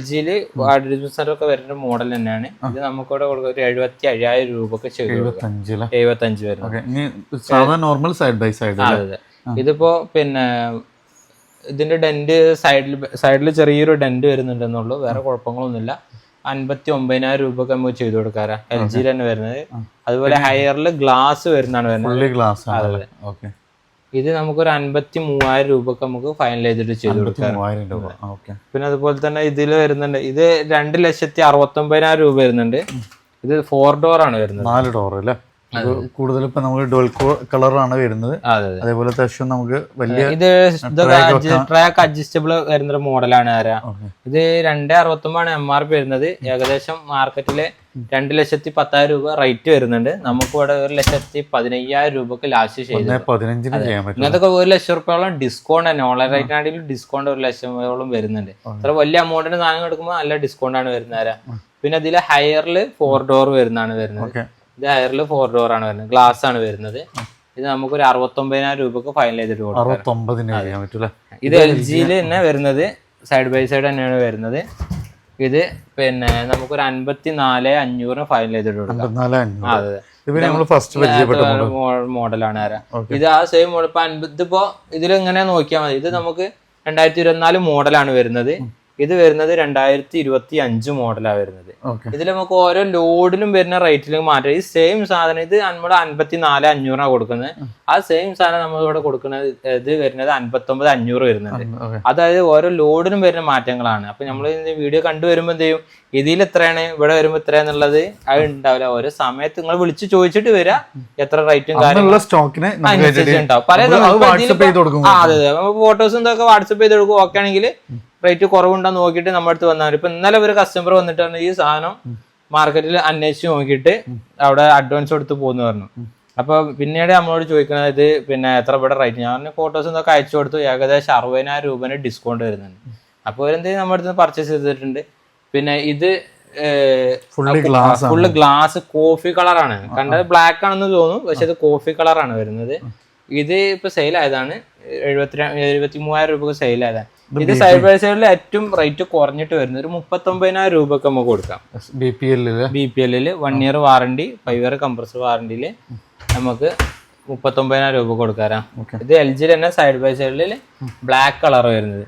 ഡിസ്പെൻസർ ഒക്കെ വരുന്ന മോഡൽ തന്നെയാണ്. ഇത് നമുക്കിവിടെ കൊടുക്കുക ഒരു എഴുപത്തി അയ്യായിരം രൂപക്ക് അല്ലേ എഴുപത്തഞ്ച് വരുന്നത്. നോർമൽ സൈഡ് ബൈ സൈഡ് അതെ അതെ. ഇതിപ്പോ പിന്നെ ഇതിന്റെ ഡെന്റ് സൈഡിൽ സൈഡിൽ ചെറിയൊരു ഡെന്റ് വരുന്നുണ്ടെന്നുള്ളൂ. വേറെ കുഴപ്പങ്ങളൊന്നുമില്ല. അൻപത്തി ഒമ്പതിനായിരം രൂപക്ക് നമുക്ക് ചെയ്തു കൊടുക്കാറാ. എൽ ജിയിൽ തന്നെ വരുന്നത്. അതുപോലെ ഹയറിൽ ഗ്ലാസ് വരുന്നതാണ് വരുന്നത്. Glass okay. ഇത് നമുക്കൊരു അൻപത്തി മൂവായിരം രൂപക്ക് നമുക്ക് ഫൈനൽ ചെയ്തിട്ട് ചെയ്തു കൊടുക്കാം. പിന്നെ അതുപോലെ തന്നെ ഇതിൽ വരുന്നുണ്ട്. ഇത് രണ്ട് ലക്ഷത്തി അറുപത്തി ഒമ്പതിനായിരം രൂപ വരുന്നുണ്ട്. ഇത് ഫോർ ഡോർ ആണ് വരുന്നത്. നാല് ഡോർ അല്ലേ? കൂടുതൽ ഇപ്പൊ നമുക്ക് ഡോൾ കളറാണ് വരുന്നത്. അതെ അതെ. അതേപോലെ അത്യാവശ്യം നമുക്ക് വലിയ ഇത് ട്രാക്ക് അഡ്ജസ്റ്റബിൾ വരുന്ന മോഡലാണ് ആരാ. ഇത് രണ്ട് അറുപത്തൊമ്പതാണ് എം ആർ പി വരുന്നത്. ഏകദേശം മാർക്കറ്റിൽ രണ്ട് ലക്ഷത്തി പത്തായിരം രൂപ റേറ്റ് വരുന്നുണ്ട്. നമുക്ക് ഇവിടെ ഒരു ലക്ഷത്തി പതിനയ്യായിരം രൂപക്ക് ലാസ്റ്റ് ചെയ്തു. ഇങ്ങനത്തെ ഒരു ലക്ഷം റുപ്യോളം ഡിസ്കൗണ്ട് തന്നെ. ഓൺലൈൻ റേറ്റ് ആണെങ്കിലും ഡിസ്കൗണ്ട് ഒരു ലക്ഷത്തോളം വരുന്നുണ്ട്. അത്ര വലിയ അമൗണ്ടിന് സാധനം എടുക്കുമ്പോൾ നല്ല ഡിസ്കൗണ്ട് ആണ് വരുന്നത്. പിന്നെ ഇതിൽ ഹയറിൽ ഫോർ ഡോർ വരുന്നതാണ് വരുന്നത്. ഇത് ഹയറിൽ ഫോർ ഡോർ ആണ് വരുന്നത്. ഗ്ലാസ് ആണ് വരുന്നത്. ഇത് നമുക്ക് നമുക്കൊരു അറുപത്തൊമ്പതിനായിരം രൂപക്ക് ഫൈനൽ ചെയ്തിട്ട് കൊടുക്കാം. ഇത് എൽ ജിയിൽ തന്നെ വരുന്നത്. സൈഡ് ബൈ സൈഡ് തന്നെയാണ് വരുന്നത്. ഇത് പിന്നെ നമുക്കൊരു അൻപത്തി നാല് അഞ്ഞൂറിന് ഫൈനൽ ചെയ്തിട്ടുണ്ട് മോഡലാണ് ഇത് ആ സെയിം മോഡൽ ഇപ്പൊ അൻപത് ഇതിപ്പോ ഇതിൽ ഇങ്ങനെ നോക്കിയാൽ മതി. ഇത് നമുക്ക് രണ്ടായിരത്തി ഇരുപത്തിനാല് മോഡലാണ് വരുന്നത്. ഇത് വരുന്നത് രണ്ടായിരത്തി ഇരുപത്തി അഞ്ച് മോഡലാണ് വരുന്നത് ഇതിൽ നമുക്ക് ഓരോ ലോഡിലും വരുന്ന റേറ്റിലും മാറ്റം. ഈ സെയിം സാധനം ഇത് നമ്മുടെ അൻപത്തി നാല് അഞ്ഞൂറാണ് കൊടുക്കുന്നത് ആ സെയിം സാധനം നമ്മൾ ഇവിടെ കൊടുക്കുന്നത് ഇത് വരുന്നത് അൻപത്തി ഒമ്പത് അഞ്ഞൂറ് വരുന്നുണ്ട് അതായത് ഓരോ ലോഡിനും വരുന്ന മാറ്റങ്ങളാണ്. അപ്പൊ നമ്മൾ വീഡിയോ കണ്ടുവരുമ്പോൾ എന്ത് ചെയ്യും? ഇതിൽ എത്രയാണ്? ഇവിടെ വരുമ്പോൾ എത്ര എന്നുള്ളത്? അത് ഉണ്ടാവില്ല. ഓരോ സമയത്ത് നിങ്ങൾ വിളിച്ച് ചോദിച്ചിട്ട് വരാ എത്ര റേറ്റും കാര്യങ്ങളും. സ്റ്റോക്കിന് അനുസരിച്ച് ഉണ്ടാവും. പല ഫോട്ടോസും ഇതൊക്കെ വാട്സപ്പ് ചെയ്ത് കൊടുക്കും. ഓക്കെ ആണെങ്കിൽ റേറ്റ് കുറവുണ്ടോ നോക്കിയിട്ട് നമ്മുടെ അടുത്ത് വന്നാൽ മതി. ഇപ്പൊ ഇന്നലെ ഒരു കസ്റ്റമർ വന്നിട്ടാണ് ഈ സാധനം മാർക്കറ്റിൽ അന്വേഷിച്ച് നോക്കിയിട്ട് അവിടെ അഡ്വാൻസ് കൊടുത്ത് പോകുന്നു പറഞ്ഞു. അപ്പൊ പിന്നീട് നമ്മളോട് ചോദിക്കുന്നത് ഇത് പിന്നെ എത്ര ഇവിടെ റേറ്റ് ഞാൻ ഫോട്ടോസ് എന്തൊക്കെ അയച്ചു കൊടുത്തു. ഏകദേശം അറുപതിനായിരം രൂപ ഡിസ്കൗണ്ട് വരുന്നുണ്ട്. അപ്പോൾ അവരെന്തെങ്കിലും നമ്മുടെ അടുത്ത് പർച്ചേസ് ചെയ്തിട്ടുണ്ട്. പിന്നെ ഇത് fully glass full glass coffee കളറാണ് കണ്ടത് ബ്ലാക്ക് ആണെന്ന് തോന്നും പക്ഷെ ഇത് കോഫി കളറാണ് വരുന്നത്. ഇത് ഇപ്പൊ സെയിൽ ആയതാണ്. എഴുപത്തി എഴുപത്തി മൂവായിരം രൂപക്ക് സെയിൽ ആയതാണ് ഇത് സൈഡ് ബൈ സൈഡിൽ ഏറ്റവും റേറ്റ് കുറഞ്ഞിട്ട് വരുന്നത് ഒരു മുപ്പത്തൊമ്പതിനായിരം രൂപക്ക് നമുക്ക് കൊടുക്കാം. ബി പി എല്ലിൽ ബി പി എല്ലിൽ one year warranty five year compressor വാറണ്ടിയിൽ നമുക്ക് മുപ്പത്തൊമ്പതിനായിരം രൂപ കൊടുക്കാറാ ഇത് എൽ ജിയിൽ തന്നെ സൈഡ് ബൈ സൈഡിൽ ബ്ലാക്ക് കളർ വരുന്നത്.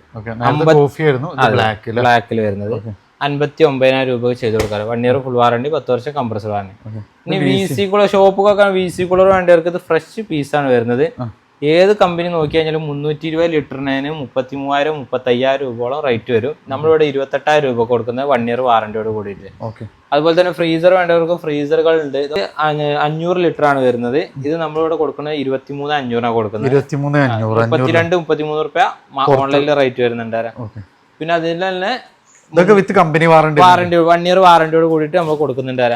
ബ്ലാക്കിൽ വരുന്നത്. അൻപത്തി ഒമ്പതിനായിരം രൂപ ചെയ്ത് കൊടുക്കാറ് വൺ ഇയർ ഫുൾ വാറണ്ടി പത്ത് വർഷം കംപ്രസർ വാറണ്ടി ഇനി വി സി കൂളർ ഷോപ്പൊക്കെ വി സി കൂളർ വേണ്ടവർക്ക് ഇത് ഫ്രഷ് പീസാണ് വരുന്നത്. ഏത് കമ്പനി നോക്കി കഴിഞ്ഞാലും മുന്നൂറ്റി ഇരുപത് ലിറ്ററിന് മുപ്പത്തി മൂവായിരം മുപ്പത്തി അയ്യായിരം രൂപയോളം റേറ്റ് വരും. നമ്മളിവിടെ ഇരുപത്തെട്ടായിരം രൂപ കൊടുക്കുന്നത് വൺ ഇയർ വാറന്റിയോട് കൂടിയിട്ട്. അതുപോലെ തന്നെ ഫ്രീസർ വേണ്ടവർക്ക് ഫ്രീസറുകൾ ഉണ്ട് ഇത് അഞ്ഞ- അഞ്ഞൂറ് ലിറ്റർ ആണ് വരുന്നത്. ഇത് നമ്മളിവിടെ കൊടുക്കുന്നത് ഇരുപത്തിമൂന്ന് അഞ്ഞൂറാണ് കൊടുക്കുന്നത്. മുപ്പത്തിരണ്ട് മുപ്പത്തി മുപ്പത്തിരണ്ട് മുപ്പത്തിമൂന്ന് റുപ്യ ഓൺലൈനിൽ റേറ്റ് വരുന്നുണ്ട് പിന്നെ അതിൽ തന്നെ ഇതൊക്കെ with company warranty warranty one year വാറണ്ടിയോട് കൂടിയിട്ട് നമ്മൾ കൊടുക്കുന്നുണ്ട്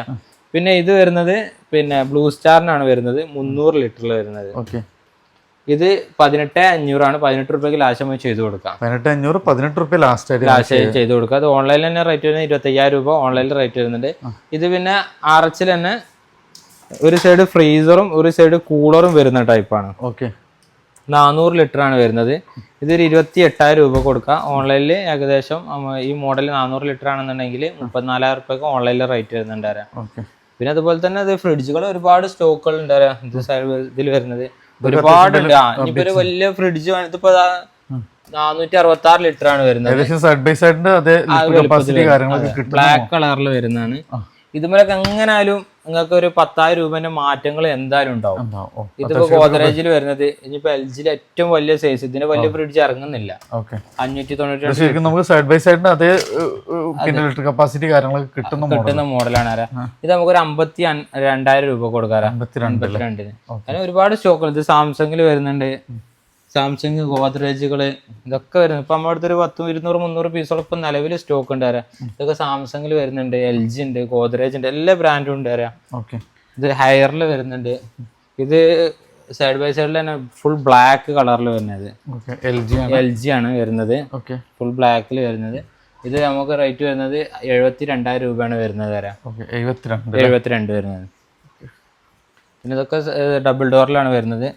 പിന്നെ ഇത് വരുന്നത് പിന്നെ ബ്ലൂ സ്റ്റാറിനാണ് വരുന്നത്. മുന്നൂറ് ലിറ്ററിൽ വരുന്നത്. ഓക്കെ ഇത് പതിനെട്ട് അഞ്ഞൂറാണ്. പതിനെട്ട് റുപ്യക്ക് ലാസ്റ്റ് നമ്മൾ ചെയ്ത് കൊടുക്കാം. പതിനെട്ട് അഞ്ഞൂറ് പതിനെട്ട് റുപ്യ ലാസ്റ്റ് ആയിട്ട് ചെയ്തു ചെയ്ത് കൊടുക്കുക അത് ഓൺലൈനിൽ തന്നെ റേറ്റ് വരുന്നത് ഇരുപത്തയ്യായിരം രൂപ. ഓൺലൈനിൽ റേറ്റ് വരുന്നുണ്ട്. ഇത് പിന്നെ ആർ എച്ചിൽ തന്നെ ഒരു സൈഡ് ഫ്രീസറും ഒരു സൈഡ് കൂളറും വരുന്ന ടൈപ്പാണ് ഓക്കെ നാനൂറ് ലിറ്റർ ആണ് വരുന്നത്. ഇതൊരു ഇരുപത്തി എട്ടായിരം രൂപ കൊടുക്കുക ഓൺലൈനിൽ ഏകദേശം ഈ മോഡൽ നാനൂറ് ലിറ്റർ ആണെന്നുണ്ടെങ്കിൽ മുപ്പത്തിനാലായിരം റുപ്യക്ക് ഓൺലൈനിൽ റേറ്റ് വരുന്നുണ്ട് പിന്നെ അതുപോലെ തന്നെ അത് ഫ്രിഡ്ജുകൾ ഒരുപാട് സ്റ്റോക്കുകൾ ഉണ്ട് ഇത് ഇതിൽ വരുന്നത്. ഒരുപാടുണ്ട് ഇനിയിപ്പോ ഒരു വലിയ ഫ്രിഡ്ജ് ഇപ്പൊ നാനൂറ്റി അറുപത്തി ആറ് ലിറ്റർ ആണ് വരുന്നത്. ഏകദേശം സൈഡ് ബൈ സൈഡിന്റെ അതേ കപ്പാസിറ്റി കാര്യങ്ങളൊക്കെ ബ്ലാക്ക് കളറിൽ വരുന്നതാണ്. ഇതുമൂലൊക്കെ എങ്ങനായാലും നിങ്ങൾക്ക് ഒരു പത്തായിരം രൂപന്റെ മാറ്റങ്ങൾ എന്തായാലും ഉണ്ടാവും. ഇതിപ്പോ ഗോദ്രേജിൽ വരുന്നത് ഇനിയിപ്പോ എൽ ജിയിൽ ഏറ്റവും വലിയ സൈസ് ഇതിന് വലിയ ഫ്രിഡ്ജ് ഇറങ്ങുന്നില്ല. അഞ്ഞൂറ്റി തൊണ്ണൂറ്റി നമുക്ക് സൈഡ് ബൈ അതേ കപ്പാസിറ്റി കാര്യങ്ങളൊക്കെ കിട്ടുന്ന കിട്ടുന്ന മോഡലാണ് ഇത് നമുക്ക് ഒരു അമ്പത്തി രണ്ടായിരം രൂപ കൊടുക്കാറ്. അമ്പത്തിരണ്ട് അമ്പത്തിരണ്ടിന്. അങ്ങനെ ഒരുപാട് സ്റ്റോക്കുകൾ ഇത് സാംസങ്ങിൽ വരുന്നുണ്ട്. സാംസങ് ഗോദ്രേജുകൾ ഇതൊക്കെ വരുന്നത് ഇപ്പൊ നമ്മുടെ അടുത്തൊരു പത്തും ഇരുന്നൂറ് മുന്നൂറ് പീസോളം ഇപ്പൊ നിലവിൽ സ്റ്റോക്ക് ഉണ്ട് തരാം ഇതൊക്കെ സാംസങ്ങിൽ വരുന്നുണ്ട് എൽ ജി ഉണ്ട് ഗോദ്രേജ് ഉണ്ട് എല്ലാ ബ്രാൻഡും ഉണ്ട് തരാം ഓക്കെ ഇത് ഹയറിൽ വരുന്നുണ്ട്. ഇത് സൈഡ് ബൈ സൈഡിൽ തന്നെ ഫുൾ ബ്ലാക്ക് കളറിൽ വരുന്നത്. എൽ ജി ആണ്. എൽ ജി ആണ് വരുന്നത്. ഓക്കെ ഫുൾ ബ്ലാക്കിൽ വരുന്നത്. ഇത് നമുക്ക് റേറ്റ് വരുന്നത് എഴുപത്തി രണ്ടായിരം രൂപയാണ് വരുന്നത് തരാം എഴുപത്തിരണ്ട് വരുന്നത്. പിന്നെ ഇതൊക്കെ ഡബിൾ ഡോറിലാണ് വരുന്നത്.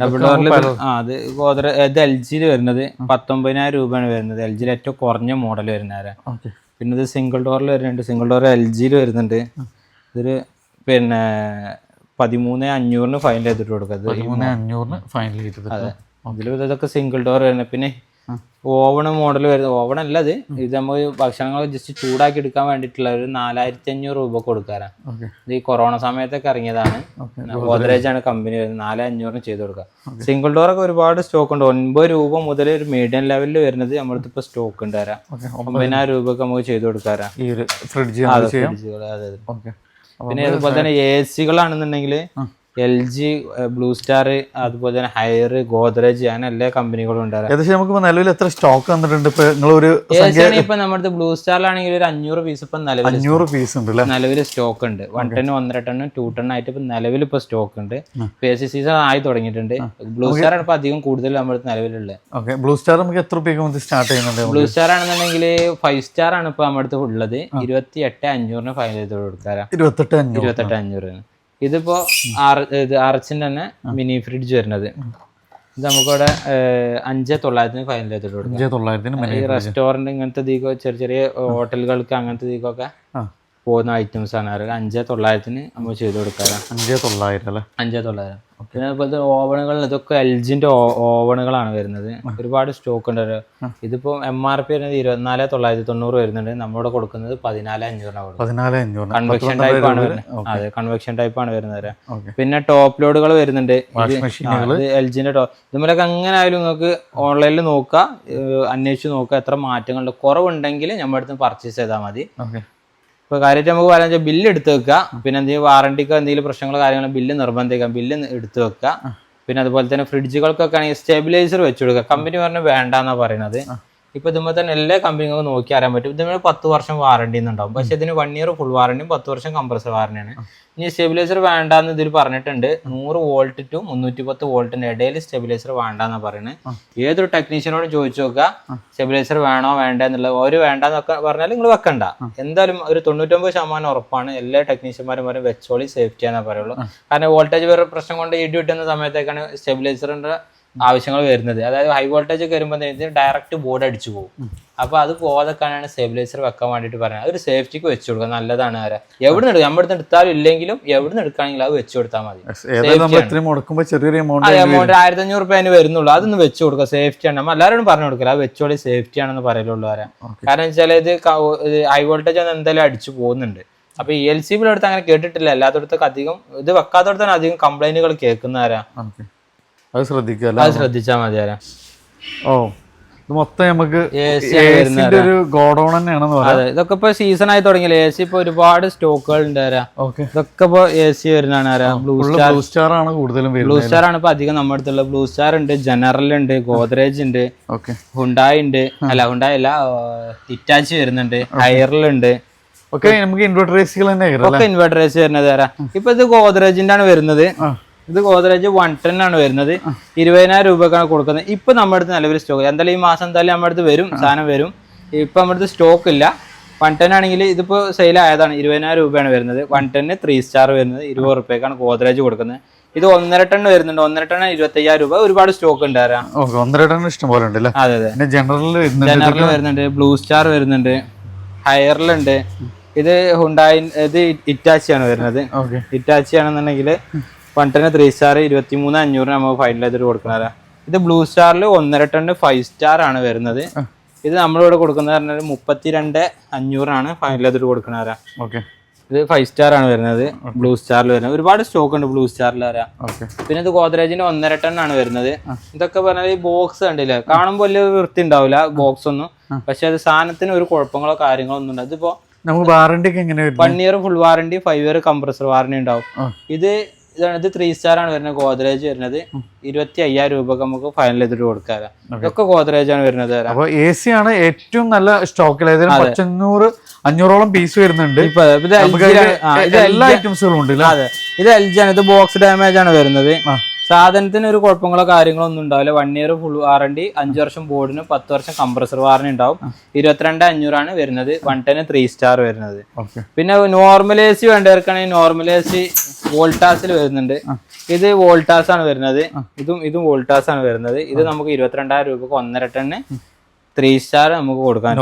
ഡബിൾ ഡോറിൽ ആ അത് ഗോദ്ര ഇത് എൽ ജിയിൽ വരുന്നത് പത്തൊമ്പതിനായിരം രൂപയാണ് വരുന്നത്. എൽ ജിയിൽ ഏറ്റവും കുറഞ്ഞ മോഡൽ വരുന്നത് ഓക്കെ. പിന്നെ ഇത് സിംഗിൾ ഡോറിൽ വരുന്നുണ്ട്. സിംഗിൾ ഡോർ എൽ ജിയിൽ വരുന്നുണ്ട് ഇതൊരു പിന്നെ പതിമൂന്ന് അഞ്ഞൂറിന് ഫൈനൽ ചെയ്തിട്ട് കൊടുക്കുക അഞ്ഞൂറിന് ഫൈനൽ ചെയ്തത് അതെ. ഇതൊക്കെ സിംഗിൾ ഡോർ വരുന്നത്. പിന്നെ ഓവൺ മോഡൽ വരുന്നത്. ഓവൺ അല്ല ഇത് ഇത് നമുക്ക് ഭക്ഷണങ്ങൾ ജസ്റ്റ് ചൂടാക്കി എടുക്കാൻ വേണ്ടിയിട്ടുള്ള ഒരു നാലായിരത്തി അഞ്ഞൂറ് രൂപ കൊടുക്കാറാണ് ഇത് ഈ കൊറോണ സമയത്തൊക്കെ ഇറങ്ങിയതാണ്. ഗോദ്രേജ് ആണ് കമ്പനി വരുന്നത്. നാല് അഞ്ഞൂറിന് ചെയ്ത് കൊടുക്കുക സിംഗിൾ ഡോർ ഒക്കെ ഒരുപാട് സ്റ്റോക്ക് ഉണ്ട്. ഒൻപത് രൂപ മുതൽ ഒരു മീഡിയം ലെവലിൽ വരുന്നത് നമ്മളടുത്ത് ഇപ്പൊ സ്റ്റോക്ക് ഉണ്ട് തരാം. ഒമ്പതിനായിരം രൂപക്ക് നമുക്ക് ചെയ്ത് കൊടുക്കാറാ ഫ്രിഡ്ജുകൾ ഓക്കെ. പിന്നെ അതുപോലെ തന്നെ എ സികളാണെന്നുണ്ടെങ്കിൽ എൽ ജി ബ്ലൂ സ്റ്റാർ അതുപോലെ തന്നെ ഹയർ ഗോദ്രേജ് അങ്ങനെ എല്ലാ കമ്പനികളും ഉണ്ട് ഏകദേശം നമുക്ക് നിലവിൽ എത്ര സ്റ്റോക്ക് വന്നിട്ടുണ്ട് ഇപ്പൊ? നിങ്ങളൊരു ഇപ്പൊ നമ്മുടെ ബ്ലൂ സ്റ്റാറിലാണെങ്കിൽ ഒരു അഞ്ഞൂറ് പീസ് ഇപ്പൊ നിലവിൽ അഞ്ഞൂറ് പീസ് ഉണ്ട് നിലവിൽ സ്റ്റോക്ക് ഉണ്ട്. വൺ ടൺ ഒന്നര ടൺ ടു ടൺ ആയിട്ട് ഇപ്പൊ നിലവിൽ ഇപ്പൊ സ്റ്റോക്ക് ഉണ്ട്. പി എസ് സി സീസൺ ആയി തുടങ്ങിയിട്ടുണ്ട്. ബ്ലൂ സ്റ്റാർ ആണ് ഇപ്പൊ അധികം കൂടുതൽ നമ്മുടെ നിലവിലുള്ളത്. ഓക്കെ ബ്ലൂ സ്റ്റാർ നമുക്ക് എത്ര രൂപയ്ക്ക് സ്റ്റാർട്ട് ചെയ്യുന്നുണ്ട് ബ്ലൂ സ്റ്റാർ ആണെന്നുണ്ടെങ്കിൽ ഫൈവ് സ്റ്റാർ ആണ് ഇപ്പൊ നമ്മുടെ ഉള്ളത്. ഇരുപത്തി എട്ട് അഞ്ഞൂറിന് ഫൈനൽ ചെയ്ത് കൊടുക്കാറ് ഇരുപത്തെട്ട് അഞ്ഞൂറ്. ഇരുപത്തെട്ട് അഞ്ഞൂറിന്. ഇതിപ്പോ ആർ ആർച്ചിന്റെ തന്നെ മിനി ഫ്രിഡ്ജ് വരുന്നത്. ഇത് നമുക്കിവിടെ അഞ്ച് തൊള്ളായിരത്തിന് ഫൈനൽ ചെയ്തിട്ട് കൊടുക്കാം. റെസ്റ്റോറന്റ് ഇങ്ങനത്തെ ദീകോ ചെറിയ ചെറിയ ഹോട്ടലുകൾക്ക് അങ്ങനത്തെ ദീകൊക്കെ പോകുന്ന ഐറ്റംസ് ആണ്. അവർക്ക് അഞ്ച് തൊള്ളായിരത്തിന് നമ്മൾ ചെയ്ത് കൊടുക്കാറാണ് അഞ്ച് തൊള്ളായിരം അല്ലേ? അഞ്ച് തൊള്ളായിരം. പിന്നെ അതുപോലത്തെ ഓവണുകൾ ഇതൊക്കെ എൽ ജിന്റെ ഓവണുകളാണ് വരുന്നത്. ഒരുപാട് സ്റ്റോക്ക് ഉണ്ട്. ഒരു- ഇതിപ്പോ എം ആർ പി വരുന്നത് ഇരുപത്തിനാല് തൊള്ളായിരത്തി തൊണ്ണൂറ് വരുന്നുണ്ട്. നമ്മളിവിടെ കൊടുക്കുന്നത് പതിനാല് അഞ്ഞൂറിനാണ് പതിനാല് അഞ്ഞൂറ് കൺവെക്ഷൻ ടൈപ്പ് ആണ് വരുന്നത്. അതെ കൺവെക്ഷൻ ടൈപ്പ് ആണ് വരുന്നത് പിന്നെ ടോപ്പ് ലോഡുകൾ വരുന്നുണ്ട്. എൽജിന്റെ മെഷീനുകൾ എൽ ജിന്റെ ടോപ്പ് ഇതുപോലൊക്കെ എങ്ങനെ ആയാലും നിങ്ങൾക്ക് ഓൺലൈനിൽ നോക്കുക അന്വേഷിച്ച് നോക്കുക എത്ര മാറ്റങ്ങളുണ്ട്. കുറവുണ്ടെങ്കിൽ നമ്മുടെ അടുത്ത് പർച്ചേസ് ചെയ്താൽ മതി. ഓക്കെ ഇപ്പൊ കാര്യമായിട്ട് നമുക്ക് പറയാൻ വെച്ചാൽ ബില്ല് എടുത്ത് വെക്കുക പിന്നെ എന്തെങ്കിലും വാറണ്ടിക്കോ എന്തെങ്കിലും പ്രശ്നങ്ങളോ കാര്യങ്ങളോ ബില്ല് നിർബന്ധിക്കാം. ബില്ല് എടുത്തു വെക്കുക പിന്നെ അതുപോലെ തന്നെ ഫ്രിഡ്ജുകൾക്കൊക്കെ ആണെങ്കിൽ സ്റ്റെബിലൈസർ വെച്ചു കൊടുക്കുക കമ്പനി പറഞ്ഞ് വേണ്ടെന്നാ പറയുന്നത് ഇപ്പൊ ഇതുമ്പോൾ തന്നെ എല്ലാ കമ്പനികളും നോക്കി അറിയാൻ പറ്റും. ഇതിന് പത്ത് വർഷം വാറണ്ടി ഉണ്ടാവും പക്ഷെ ഇതിന് വൺ ഇയർ ഫുൾ വാറണ്ടിയും പത്ത് വർഷം കംപ്രസർ വാറണ്ടിയാണ് ഇനി സ്റ്റെബിലൈസർ വേണ്ടാന്ന് ഇതിൽ പറഞ്ഞിട്ടുണ്ട്. നൂറ് വോൾട്ട് ടു മുന്നൂറ്റി പത്ത് വോൾട്ടിന്റെ ഇടയിൽ സ്റ്റെബിലൈസർ വേണ്ടെന്നാണ് പറയുന്നത് ഏതൊരു ടെക്നീഷ്യനോട് ചോദിച്ചു നോക്കുക സ്റ്റെബിലൈസർ വേണോ വേണ്ട എന്നുള്ളത്. ഒരു വേണ്ടെന്നൊക്കെ പറഞ്ഞാൽ നിങ്ങൾ വെക്കണ്ട. എന്തായാലും ഒരു തൊണ്ണൂറ്റൊമ്പത് ശതമാനം ഉറപ്പാണ് എല്ലാ ടെക്നീഷ്യന്മാരും പറയും വെച്ചോളി സേഫ്റ്റി ആണെന്ന് പറയുള്ളൂ. കാരണം വോൾട്ടേജ് വേറെ പ്രശ്നം കൊണ്ട് ഇടി കിട്ടുന്ന സമയത്തേക്കാണ് സ്റ്റെബിലൈസറിന്റെ ആവശ്യങ്ങൾ വരുന്നത്. അതായത് ഹൈ വോൾട്ടേജ് ഒക്കെ വരുമ്പോൾ ഡയറക്റ്റ് ബോർഡ് അടിച്ചു പോകും. അപ്പൊ അത് പോകാതെക്കാനാണ് സ്റ്റെബിലൈസർ വെക്കാൻ വേണ്ടിയിട്ട് പറയുന്നത്. അതൊരു സേഫ്റ്റിക്ക് വെച്ചു കൊടുക്കുക. നല്ലതാണ് ആരാ. എവിടെ നിന്ന് നമ്മുടെ അടുത്ത് എടുത്താലും ഇല്ലെങ്കിലും എവിടെ നിന്ന് എടുക്കുകയാണെങ്കിലും അത് വെച്ചു കൊടുത്താൽ മതി. എമൗണ്ട് ആയിരത്തി അഞ്ഞൂറ് രൂപ വരുന്നുള്ളൂ. അതൊന്ന് വെച്ചു കൊടുക്കുക. സേഫ്റ്റി ആണ്. നമ്മൾ എല്ലാവരും പറഞ്ഞു കൊടുക്കില്ല അത് വെച്ചോളി സേഫ്റ്റി ആണെന്ന് പറയലുള്ളൂ ആരാ. കാരണം വെച്ചാൽ ഇത് ഹൈ വോൾട്ടേജ് എന്തായാലും അടിച്ചു പോകുന്നുണ്ട്. അപ്പൊ ഇ എൽ സി ബിയുടെ അങ്ങനെ കേട്ടിട്ടില്ല. എല്ലാത്തടത്തൊക്കെ അധികം ഇത് വെക്കാത്തടത്താണ് അധികം കംപ്ലൈന്റുകൾ കേൾക്കുന്നവരാ അത് ശ്രദ്ധിക്കുക അത് ശ്രദ്ധിച്ചാൽ മതി ആരാ. ഓ ഇത് മൊത്തം നമുക്ക് ഒരു ഗോഡൌൺ തന്നെയാണെന്ന് പറയാം. ഇതൊക്കെ ഇപ്പൊ സീസൺ ആയി തുടങ്ങിയില്ല? എ സി ഇപ്പൊ ഒരുപാട് സ്റ്റോക്കുകൾ ഉണ്ട് ആരാ. ഓക്കെ. ഇതൊക്കെ ഇപ്പൊ എ സി വരുന്നതാണ് ബ്ലൂ സ്റ്റാർ ബ്ലൂ സ്റ്റാർ ആണ് കൂടുതലും ബ്ലൂ സ്റ്റാർ ആണ് ഇപ്പൊ അധികം നമ്മുടെ അടുത്തുള്ള. ബ്ലൂ സ്റ്റാർ ഉണ്ട് ജനറൽ ഉണ്ട് ഗോദ്രേജ് ഉണ്ട് ഓക്കെ. ഹുണ്ടായി ഉണ്ട്. അല്ല ഹുണ്ടായി അല്ല ഇറ്റാച്ചി വരുന്നുണ്ട് ഹയറിലുണ്ട് ഓക്കെ നമുക്ക് ഇൻവെർട്ടർ ഏസികൾ തന്നെ ഒക്കെ ഇൻവെർട്ടർ ഏസി വരുന്നത് തരാം ഇപ്പൊ ഇത് ഗോദ്രേജിന്റെ ആണ് വരുന്നത്. ഇത് ഗോദ്രേജ് വൺ ടെൻ ആണ് വരുന്നത്. ഇരുപതിനായിരം രൂപക്കാണ് കൊടുക്കുന്നത്. ഇപ്പൊ നമ്മുടെ അടുത്ത് നിലവിൽ സ്റ്റോക്ക് എന്തായാലും ഈ മാസം എന്തായാലും നമ്മുടെ അടുത്ത് വരും സാധനം വരും. ഇപ്പൊ നമ്മുടെ അടുത്ത് സ്റ്റോക്ക് ഇല്ല. വൺ ടെൻ ആണെങ്കിൽ ഇതിപ്പോ സെയിൽ ആയതാണ്. ഇരുപതിനായിരം രൂപയാണ് വരുന്നത്. വൺ ടെന്ന് ത്രീ സ്റ്റാർ വരുന്നത്. ഇരുപത് റുപ്യക്കാണ് ഗോദ്രേജ് കൊടുക്കുന്നത്. ഇത് ഒന്നര ടൺ വരുന്നുണ്ട്. ഒന്നര ടൺ ഇരുപത്തയ്യായിരം രൂപ. ഒരുപാട് സ്റ്റോക്ക് ഉണ്ട് തരാം ഓക്കെ ഒന്നര ടൺ ഇഷ്ടം പോലെ ഉണ്ട് അതെ അതെ. വരുന്നുണ്ട് ജനറൽ വരുന്നുണ്ട്. ബ്ലൂ സ്റ്റാർ വരുന്നുണ്ട്. ഹയറിലുണ്ട് ഇത് ഹുണ്ടായി ഇത് ഇറ്റാച്ചി ആണ് വരുന്നത്. ഇറ്റാച്ചി ആണെന്നുണ്ടെങ്കിൽ വൺ ത്രീ സ്റ്റാർ ഇരുപത്തി മൂന്ന് അഞ്ഞൂറ് നമുക്ക് ഫൈനൽ ചെയ്തിട്ട് കൊടുക്കുന്നത് ഇത് ബ്ലൂ സ്റ്റാറിൽ ഒന്നര ടണ് ഫൈവ് സ്റ്റാർ ആണ് വരുന്നത്. ഇത് നമ്മളിവിടെ കൊടുക്കുന്നത് പറഞ്ഞാൽ മുപ്പത്തിരണ്ട് അഞ്ഞൂറാണ് ഫൈനൽ ചെയ്തിട്ട് കൊടുക്കണതാ ഓക്കെ ഇത് ഫൈവ് സ്റ്റാർ ആണ് വരുന്നത്. ബ്ലൂ സ്റ്റാറിൽ വരുന്നത്. ഒരുപാട് സ്റ്റോക്ക് ഉണ്ട് ബ്ലൂ സ്റ്റാറിൽ വരാ പിന്നെ ഇത് ഗോദ്രേജിന്റെ ഒന്നര ടൺ ആണ് വരുന്നത്. ഇതൊക്കെ പറഞ്ഞാൽ ഈ ബോക്സ് കണ്ടില്ലേ? കാണുമ്പോൾ വലിയ വൃത്തി ഉണ്ടാവില്ല ബോക്സ് ഒന്നും. പക്ഷെ അത് സാധനത്തിന് ഒരു കുഴപ്പങ്ങളോ കാര്യങ്ങളോ ഒന്നും ഉണ്ടാവും ഇതിപ്പോ നമുക്ക് warranty one year full warranty five year compressor warranty ഉണ്ടാവും. ഇത് ഇതാണ് ഇത് ത്രീ സ്റ്റാർ ആണ് വരുന്നത്. ഗോദ്രേജ് വരുന്നത്. ഇരുപത്തി അയ്യായിരം രൂപക്ക് നമുക്ക് ഫൈനൽ ചെയ്തിട്ട് കൊടുക്കാം ഇതൊക്കെ ഗോദ്രേജ് ആണ് വരുന്നത് അപ്പൊ എ സി ആണ് ഏറ്റവും നല്ല സ്റ്റോക്കിൽ അഞ്ഞൂറ് അഞ്ഞൂറോളം പീസ് വരുന്നുണ്ട്. എല്ലാ ഐറ്റംസുകളും ഉണ്ട് അതെ. ഇത് എൽ ജി ആണ്. ഇത് ബോക്സ് ഡാമേജ് ആണ് വരുന്നത്. സാധനത്തിന് ഒരു കുഴപ്പങ്ങളോ കാര്യങ്ങളോ ഒന്നും ഉണ്ടാവില്ല. വൺ ഇയർ ഫുൾ വാറണ്ടി അഞ്ച് വർഷം ബോർഡിന് പത്ത് വർഷം കംപ്രസർ വാറണ്ടി ഉണ്ടാവും. ഇരുപത്തിരണ്ട് അഞ്ഞൂറാണ് വരുന്നത്. വൺ ടെന് ത്രീ സ്റ്റാർ വരുന്നത്. പിന്നെ നോർമൽ എ സി വേണ്ടവർക്കാണെങ്കിൽ നോർമൽ എ സി വോൾട്ടാസിൽ വരുന്നുണ്ട്. ഇത് വോൾട്ടാസ് ആണ് വരുന്നത് ഇതും ഇതും വോൾട്ടാസ് ആണ് വരുന്നത്. ഇത് നമുക്ക് ഇരുപത്തിരണ്ടായിരം രൂപക്ക് ഒന്നര ടണ്ണ് ത്രീ സ്റ്റാർ നമുക്ക് കൊടുക്കാൻ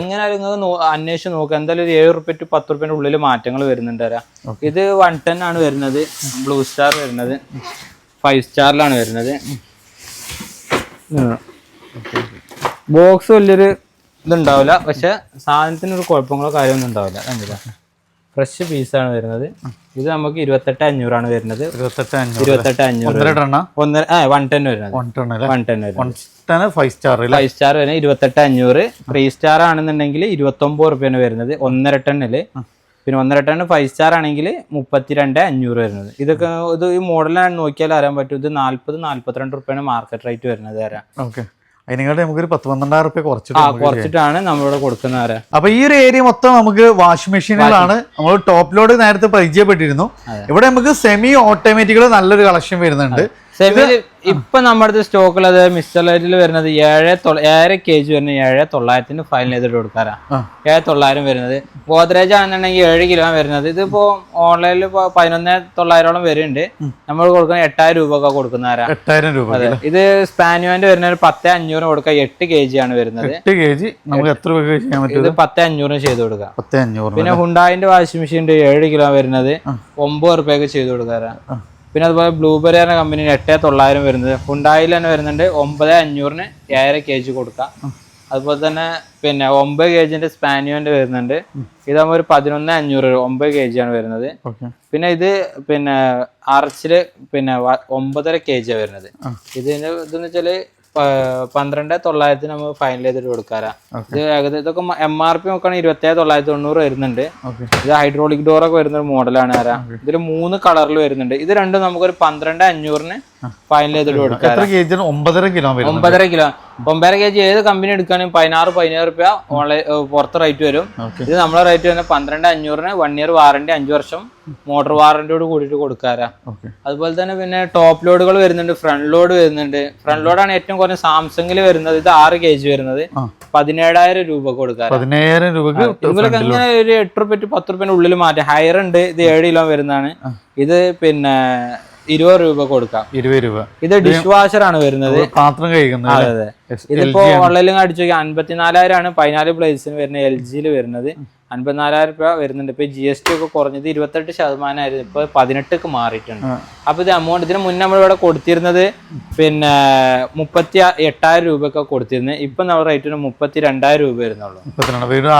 എങ്ങനെ നിങ്ങൾക്ക് അന്വേഷിച്ച് നോക്കുക എന്തായാലും ഒരു ഏഴ് റുപ്യ ടു പത്ത് റുപ്യന്റെ ഉള്ളിൽ മാറ്റങ്ങൾ വരുന്നുണ്ട് വരാം ഇത് വൺ ടെൻ ആണ് വരുന്നത്. ബ്ലൂ സ്റ്റാർ വരുന്നത്. ഫൈവ് സ്റ്റാറിലാണ് വരുന്നത്. ബോക്സ് വലിയൊരു ഇതുണ്ടാവില്ല. പക്ഷെ സാധനത്തിന് ഒരു കുഴപ്പങ്ങളോ കാര്യമൊന്നും ഉണ്ടാവില്ല. കണ്ടില്ല? ഫ്രഷ് പീസാണ് വരുന്നത്. ഇത് നമുക്ക് ഇരുപത്തെട്ട് അഞ്ഞൂറാണ് വരുന്നത്. ഇരുപത്തെട്ട് അഞ്ഞൂറ് ഒന്നര ആ വൺ ടെൻ വരുന്നത് one ten five star five star വരുന്നത് ഇരുപത്തെട്ട് അഞ്ഞൂറ്. ത്രീ സ്റ്റാർ ആണെന്നുണ്ടെങ്കിൽ ഇരുപത്തൊമ്പത് റുപ്യാണ് വരുന്നത്. ഒന്നര ടണ്ണിൽ പിന്നെ ഒന്നര ടൺ ഫൈവ് സ്റ്റാർ ആണെങ്കിൽ മുപ്പത്തിരണ്ട് അഞ്ഞൂറ് വരുന്നത്. ഇതൊക്കെ ഇത് ഈ മോഡലാണ് നോക്കിയാൽ അറിയാൻ പറ്റും. ഇത് നാല്പത് നാല്പത്തിരണ്ട് റുപ്യാണ് മാർക്കറ്റ് റേറ്റ് വരുന്നത് തരാം ഓക്കെ അതിനെക്കാട്ടി നമുക്കൊരു പത്ത് പന്ത്രണ്ടായിരം റുപ്യ കുറച്ചിട്ട് കുറച്ചിട്ടാണ് നമ്മളിവിടെ കൊടുക്കുന്നത് അപ്പൊ ഈ ഒരു ഏരിയ മൊത്തം നമുക്ക് വാഷിംഗ് മെഷീനുകളാണ് നമ്മൾ ടോപ്പ് ലോഡ് നേരത്തെ പരിചയപ്പെട്ടിരുന്നു. ഇവിടെ നമുക്ക് സെമി ഓട്ടോമാറ്റിക്കുകൾ നല്ലൊരു കളക്ഷൻ വരുന്നുണ്ട്. സെമിയിൽ ഇപ്പൊ നമ്മുടെ സ്റ്റോക്കിൽ അത് മിസ്റ്റർ ലൈറ്റിൽ വരുന്നത് ഏഴ് ഏഴര കെ ജി വരുന്ന ഏഴ് തൊള്ളായിരത്തിന് ഫൈനൽ ചെയ്തിട്ട് കൊടുക്കാറാ. ഏഴ് തൊള്ളായിരം വരുന്നത്. ഗോദ്രേജ് ആണെന്നുണ്ടെങ്കിൽ ഏഴ് കിലോ വരുന്നത്. ഇതിപ്പോ ഓൺലൈനിൽ ഇപ്പൊ പതിനൊന്ന് തൊള്ളായിരോളം വരുന്നുണ്ട്. നമ്മൾ കൊടുക്കുന്ന എട്ടായിരം രൂപ ഒക്കെ കൊടുക്കുന്നവരാ എട്ടായിരം രൂപ ഇത് സ്പാനുവിന്റെ വരുന്നത് പത്ത് അഞ്ഞൂറ് കൊടുക്കുക. എട്ട് കെ ജി ആണ് വരുന്നത്. എട്ട് കെ ജി. നമുക്ക് എത്ര രൂപ ചെയ്യാൻ പറ്റും ഇത് പത്ത് അഞ്ഞൂറിന് ചെയ്ത് കൊടുക്കുക. പത്ത് അഞ്ഞൂറ് പിന്നെ ഹുണ്ടായിന്റെ വാഷിംഗ് മെഷീൻ ഏഴ് കിലോ വരുന്നത്. ഒമ്പത് റുപ്യക്ക് ചെയ്ത് കൊടുക്കാറാ. പിന്നെ അതുപോലെ ബ്ലൂബെറി എന്ന കമ്പനി എട്ട് തൊള്ളായിരം വരുന്നത്. ഹുണ്ടായിൽ തന്നെ വരുന്നുണ്ട്. ഒമ്പത് അഞ്ഞൂറിന് ഏഴര കെ ജി കൊടുക്കാം. അതുപോലെ തന്നെ പിന്നെ ഒമ്പത് കെ ജിന്റെ സ്പാനിയോന്റെ വരുന്നുണ്ട്. ഇതാകുമ്പോൾ ഒരു പതിനൊന്ന് അഞ്ഞൂറ് ഒമ്പത് കെ ജി ആണ് വരുന്നത്. പിന്നെ ഇത് പിന്നെ അറച്ചിൽ പിന്നെ ഒമ്പതര കെ ജി വരുന്നത്. ഇതിന് ഇതെന്ന് വെച്ചാൽ പന്ത്രണ്ട് തൊള്ളായിരത്തി നമ്മൾ ഫൈനൽ ചെയ്തിട്ട് കൊടുക്കാറാ ഇത് ഏകദേശം ഇതൊക്കെ എം ആർ പി നോക്കുകയാണെങ്കിൽ ഇരുപത്തേഴ് തൊള്ളായിരത്തി തൊണ്ണൂറ് വരുന്നുണ്ട്. ഇത് ഹൈഡ്രോളിക് ഡോറൊക്കെ വരുന്ന ഒരു മോഡലാണ് ആരാ. ഇതിൽ മൂന്ന് കളറിൽ വരുന്നുണ്ട്. ഇത് രണ്ടും നമുക്കൊരു പന്ത്രണ്ട് അഞ്ഞൂറിന് ഫൈനൽ ചെയ്തിട്ട് കൊടുക്കാം ഒമ്പതര കിലോ ഒമ്പതര കിലോ ഒമ്പതര കെ ജി ഏത് കമ്പനി എടുക്കുകയാണെങ്കിൽ പതിനാറ് പതിനേഴ് റുപ്യ ഓൺലൈൻ പുറത്ത് റേറ്റ് വരും. ഇത് നമ്മളെ റേറ്റ് വരുന്നത് പന്ത്രണ്ട് അഞ്ഞൂറിന് വൺ ഇയർ വാറണ്ടി അഞ്ച് വർഷം മോട്ടോർ വാറന്റിയോട് കൂടിയിട്ട് കൊടുക്കാറാ അതുപോലെ തന്നെ പിന്നെ ടോപ്പ് ലോഡുകൾ വരുന്നുണ്ട് ഫ്രണ്ട് ലോഡ് വരുന്നുണ്ട്. ഫ്രണ്ട് ലോഡാണ് ഏറ്റവും കുറഞ്ഞ സാംസങ്ങിൽ വരുന്നത് ഇത് ആറ് കെ ജി വരുന്നത്. പതിനേഴായിരം രൂപ രൂപക്ക് ഇവർക്ക് അങ്ങനെ ഒരു എട്ട് റുപ്യ പത്ത് റുപ്യന്റെ ഉള്ളിൽ മാറ്റാം. ഹയർ ഉണ്ട് ഇത് ഏഴ് കിലോ വരുന്നതാണ്. ഇത് പിന്നെ ഇരുപത് രൂപ കൊടുക്കാം. ഇരുപത് രൂപ. ഇത് ഡിഷ് വാഷർ ആണ് വരുന്നത്. പാത്രം കഴിക്കുന്നത് അതെ അതെ. ഇതിപ്പോ ഓൺലൈനിൽ അടിച്ചു നോക്കി അൻപത്തിനാലായിരം ആണ്. പതിനാല് പ്ലേസിന് വരുന്നത് എൽ ജിയിൽ വരുന്നത്. അൻപത്തിനാലായിരം രൂപ വരുന്നുണ്ട്. ഇപ്പൊ ജി എസ് ടി ഒക്കെ കുറഞ്ഞത് ഇരുപത്തെട്ട് ശതമാനമായിരുന്നു. ഇപ്പൊ പതിനെട്ടൊക്കെ മാറിയിട്ടുണ്ട്. അപ്പൊ ഇത് എമൗണ്ട് ഇതിന് മുന്നേ നമ്മൾ ഇവിടെ കൊടുത്തിരുന്നത് പിന്നെ മുപ്പത്തി എട്ടായിരം രൂപയൊക്കെ കൊടുത്തിരുന്നത്. ഇപ്പൊ നമ്മൾ റേറ്റിന് മുപ്പത്തി രണ്ടായിരം രൂപ വരുന്നുള്ളൂ.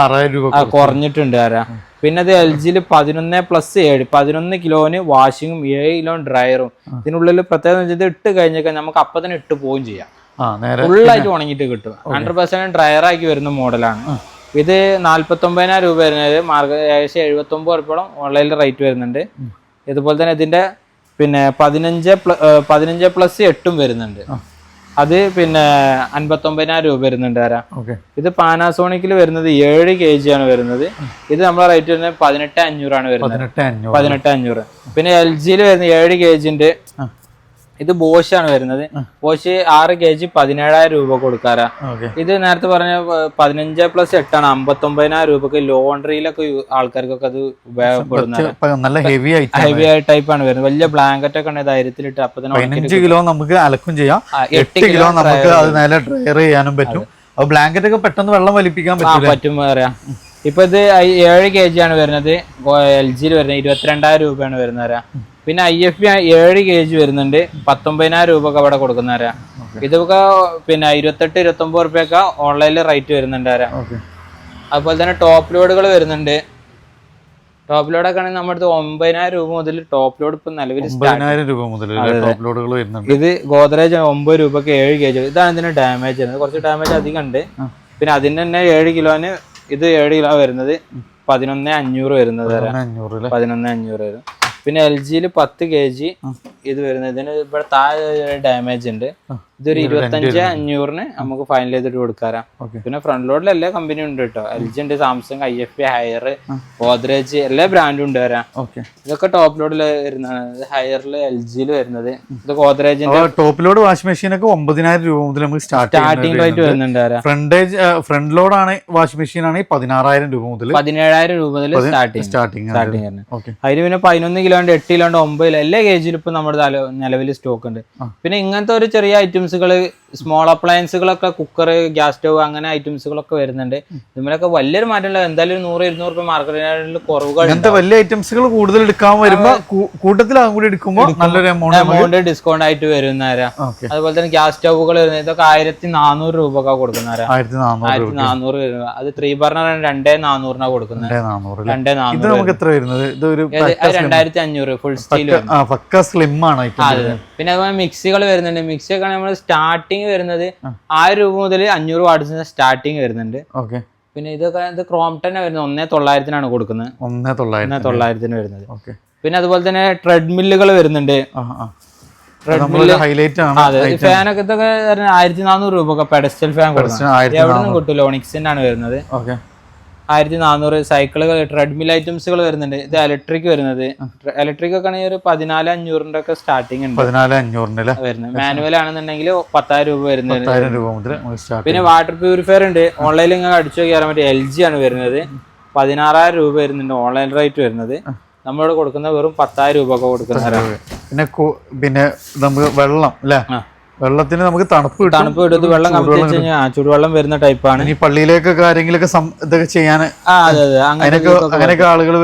ആറായിരം രൂപ കുറഞ്ഞിട്ടുണ്ട് ആരാ? പിന്നെ അത് എൽ ജിയിൽ പതിനൊന്ന് പ്ലസ് ഏഴ് പതിനൊന്ന് കിലോന് വാഷിങ്ങും ഏഴ് കിലോ ഡ്രയറും ഇതിനുള്ളിൽ പ്രത്യേകത എന്ന് വെച്ചാൽ ഇട്ട് കഴിഞ്ഞാൽ നമുക്ക് അപ്പൊ തന്നെ ഇട്ട് പോവുകയും ചെയ്യാം. ഫുള്ളായിട്ട് ഉണങ്ങിയിട്ട് കിട്ടും. ഹൺഡ്രഡ് പെർസെന്റ് ഡ്രയർ ആക്കി വരുന്ന മോഡലാണ് ഇത് നാല്പത്തി ഒമ്പതിനായിരം രൂപ വരുന്നത്. മാർഗ ഏകദേശം എഴുപത്തി ഒമ്പത് ഉറപ്പോളം ഓൺലൈനിൽ റേറ്റ് വരുന്നുണ്ട്. ഇതുപോലെ തന്നെ ഇതിന്റെ പിന്നെ പതിനഞ്ച് പതിനഞ്ച് പ്ലസ് എട്ടും വരുന്നുണ്ട്. അത് പിന്നെ അൻപത്തൊമ്പതിനായിരം രൂപ വരുന്നുണ്ട് ആരാ. ഇത് പാനാസോണിക്കിൽ വരുന്നത് ഏഴ് കെ ജി ആണ് വരുന്നത്. ഇത് നമ്മളെ റേറ്റ് വരുന്നത് പതിനെട്ട് അഞ്ഞൂറാണ് വരുന്നത്. പതിനെട്ട് അഞ്ഞൂറ്. പിന്നെ എൽ ജിയിൽ വരുന്ന ഏഴ് കെ ജിന്റെ. ഇത് ബോഷ് ആണ് വരുന്നത് ബോഷ് ആറ് കെ ജി പതിനേഴായിരം രൂപ കൊടുക്കാറാ. ഇത് നേരത്തെ പറഞ്ഞ പതിനഞ്ച് പ്ലസ് എട്ടാണ്. അമ്പത്തൊമ്പതിനായിരം രൂപക്ക് ലോണ്ടറിയിലൊക്കെ ആൾക്കാർക്കൊക്കെ അത് ഉപയോഗപ്പെടുന്നത്. ഹെവി ആയ ടൈപ്പ് ആണ് വരുന്നത്. വലിയ ബ്ലാങ്കറ്റ് ഒക്കെ ഉണ്ട്. ധൈര്യത്തിലിട്ട് അപ്പൊ പതിനഞ്ച് കിലോ നമുക്ക് അലക്കും ചെയ്യാം. എട്ട് കിലോ നമുക്ക് അത് നേരെ ഡ്രയർ ചെയ്യാനും പറ്റും. അപ്പൊ ബ്ലാങ്കറ്റ് ഒക്കെ പെട്ടെന്ന് വെള്ളം വലിപ്പിക്കാൻ പറ്റും പറയാം ഇപ്പൊ ഇത് ഏഴ് കെ ജി ആണ് വരുന്നത്. എൽ ജിയിൽ വരുന്നത്. ഇരുപത്തിരണ്ടായിരം രൂപയാണ് വരുന്നത് പിന്നെ ഐ എഫ് ബി ഏഴ് കെ ജി വരുന്നുണ്ട്. പത്തൊമ്പതിനായിരം രൂപ ഒക്കെ അവിടെ കൊടുക്കുന്നവരാ. ഇതൊക്കെ പിന്നെ ഇരുപത്തെട്ട് ഇരുപത്തി ഒമ്പത് റുപ്യൊക്കെ ഓൺലൈനിൽ റേറ്റ് വരുന്നുണ്ട് ആരാ. അതുപോലെ തന്നെ ടോപ്പ് ലോഡുകൾ വരുന്നുണ്ട്. ടോപ്പ് ലോഡൊക്കെ ആണെങ്കിൽ നമ്മുടെ അടുത്ത് ഒമ്പതിനായിരം രൂപ മുതൽ ടോപ്പ് ലോഡ് ഇപ്പൊ നിലവിൽ രൂപ മുതൽ ടോപ്പ് ലോഡുകൾ വരുന്നുണ്ട്. ഇത് ഗോദ്രേജ് ഒമ്പത് രൂപക്ക് ഏഴ് കെ ജി ഇതാണ് ഇതിന് ഡാമേജ് വരുന്നത്. കുറച്ച് ഡാമേജ് അധികം ഉണ്ട്. പിന്നെ അതിന് തന്നെ ഏഴ് കിലോന് ഇത് ഏഴ് കിലോ വരുന്നത് പതിനൊന്ന് അഞ്ഞൂറ് വരുന്നത് പതിനൊന്ന് അഞ്ഞൂറ് വരും. പിന്നെ എൽ ജിയിൽ പത്ത് കെ ജി ഇത് വരുന്നത് ഇതിന് ഇവിടെ താഴെ ഡാമേജ് ഉണ്ട്. ഇതൊരു ഇരുപത്തഞ്ച് അഞ്ഞൂറിന് നമുക്ക് ഫൈനൽ ചെയ്തിട്ട് കൊടുക്കാറാം. പിന്നെ ഫ്രണ്ട് ലോഡിൽ എല്ലാ കമ്പനിയും ഉണ്ട് കേട്ടോ എൽ ജി ഉണ്ട് Samsung I F P Haier Godrej എല്ലാ ബ്രാൻഡും ഉണ്ട് വരാം. ഓക്കെ. ഇതൊക്കെ ടോപ്പ് ലോഡിൽ വരുന്നതാണ്. ഹയറിൽ എൽ ജിയിൽ വരുന്നത്. ഇത് ഗോദ്രേജിന്റെ ടോപ്പ് ലോഡ് വാഷിംഗ് മെഷീൻ ഒക്കെ ഒമ്പതിനായിരം രൂപ മുതൽ നമുക്ക് സ്റ്റാർട്ട് സ്റ്റാർട്ടിംഗ് റേറ്റ് വരുന്നുണ്ട്. വരാം. ഫ്രണ്ടേജ് ഫ്രണ്ട് ലോഡ് ആണ് വാഷിംഗ് മെഷീൻ ആണെങ്കിൽ പതിനാറായിരം രൂപ മുതൽ പതിനേഴായിരം രൂപ മുതൽ സ്റ്റാർട്ടിങ് സ്റ്റാർട്ടിങ് സ്റ്റാർട്ടിങ് വരുന്നത്. അതിന് പിന്നെ പതിനൊന്ന് കിലോണ്ട് എട്ട് കിലോണ്ട് ഒമ്പത് കിലോ എല്ലാ കേജിലും ഇപ്പൊ നമ്മുടെ നിലവിൽ സ്റ്റോക്ക് ഉണ്ട്. പിന്നെ ഇങ്ങനത്തെ ഒരു ചെറിയ ഐറ്റംസുകൾ സ്മോൾ അപ്ലയൻസുകളൊക്കെ കുക്കർ ഗ്യാസ് സ്റ്റോവ് അങ്ങനെ ഐറ്റംസുകളൊക്കെ വരുന്നുണ്ട്. ഇതിലൊക്കെ വലിയൊരു മാറ്റമില്ല. എന്തായാലും ഒരു നൂറ് ഇരുന്നൂറ് രൂപ മാർക്കറ്റിൽ കുറവുകൾ വലിയ ഐറ്റംസുകൾ കൂടുതൽ എടുക്കാൻ വരുമ്പോ കൂട്ടത്തിൽ അതും കൂടി എടുക്കുമ്പോൾ നല്ലൊരു എമൗണ്ട് എമൗണ്ട് ഡിസ്കൗണ്ട് ആയിട്ട് വരുന്നവരാ അതുപോലെ തന്നെ ഗ്യാസ് സ്റ്റോവുകൾ വരുന്ന ഇതൊക്കെ ആയിരത്തി നാനൂറ് രൂപ ഒക്കെ കൊടുക്കുന്നവരാ ആയിരത്തി നാനൂറ് രൂപ അത് ത്രീ ബർണർ രണ്ടേ നാനൂറിനാ കൊടുക്കുന്നത്. രണ്ടേ നാനൂറ് ഇത് നമുക്ക് എത്ര വരുന്നത്? ഇത് ഒരു രണ്ടായിരത്തി അഞ്ഞൂറ് ഫുൾ സ്റ്റീൽ സ്ലിം ആണ് പിന്നെ അതുപോലെ മിക്സികൾ വരുന്നുണ്ട്. മിക്സി ഒക്കെ നമ്മൾ സ്റ്റാർട്ടിങ് വരുന്നത് ആയിരം രൂപ മുതൽ അഞ്ഞൂറ് വാട്സിന് സ്റ്റാർട്ടിങ് വരുന്നുണ്ട്. ഓക്കെ. പിന്നെ ഇതൊക്കെ ഇത് വരുന്നത് ഒന്നേ തൊള്ളായിരത്തിനാണ് കൊടുക്കുന്നത്. ഒന്നേ തൊള്ളായിരം ഒന്നേ തൊള്ളായിരത്തിന് വരുന്നത്. ഓക്കെ. പിന്നെ അതുപോലെ തന്നെ ട്രെഡ്മില്ലുകൾ വരുന്നുണ്ട്. ഫാനൊക്കെ ഇതൊക്കെ ആയിരത്തി നാനൂറ് രൂപ ഒക്കെ പെഡസ്റ്റൽ ഫാൻ കൊടുക്കുന്നത് എവിടെ നിന്നും കിട്ടില്ല ഓണിക്സിന്റെ ആണ് വരുന്നത്. ഓക്കെ. ആയിരത്തി നാനൂറ് സൈക്കിളുകൾ ട്രെഡ്മിൽ ഐറ്റംസുകൾ വരുന്നുണ്ട്. ഇത് ഇലക്ട്രിക് വരുന്നത്. ഇലക്ട്രിക് ഒക്കെ ആണെങ്കിൽ ഒരു പതിനാല് അഞ്ഞൂറിന്റെ ഒക്കെ സ്റ്റാർട്ടിംഗ് ഉണ്ട്. പതിനാല് അഞ്ഞൂറിന് വരുന്നത്. മാനുവൽ ആണെന്നുണ്ടെങ്കിൽ പത്തായിരം രൂപ വരുന്നത്. രൂപ മുതൽ പിന്നെ വാട്ടർ പ്യൂരിഫയർ ഉണ്ട്. ഓൺലൈനിൽ നിങ്ങൾ അടിച്ചു നോക്കിയാൽ മറ്റേ എൽ ജി ആണ് വരുന്നത്. പതിനാറായിരം രൂപ വരുന്നുണ്ട്. ഓൺലൈൻ റേറ്റ് വരുന്നത്. നമ്മളിവിടെ കൊടുക്കുന്ന വെറും പത്തായിരം രൂപ ഒക്കെ കൊടുക്കുന്നവരാണ് പിന്നെ പിന്നെ നമുക്ക് വെള്ളം അല്ലേ. വെള്ളത്തിന് നമുക്ക് തണുപ്പ് തണുപ്പ് എടുത്ത് വെള്ളം കഴിഞ്ഞാൽ ചൂടുവെള്ളം വരുന്ന ടൈപ്പാണ് ഇനി പള്ളിയിലേക്കൊക്കെ ആരെങ്കിലൊക്കെ ഇതൊക്കെ ചെയ്യാൻ അങ്ങനെയൊക്കെ ആളുകൾ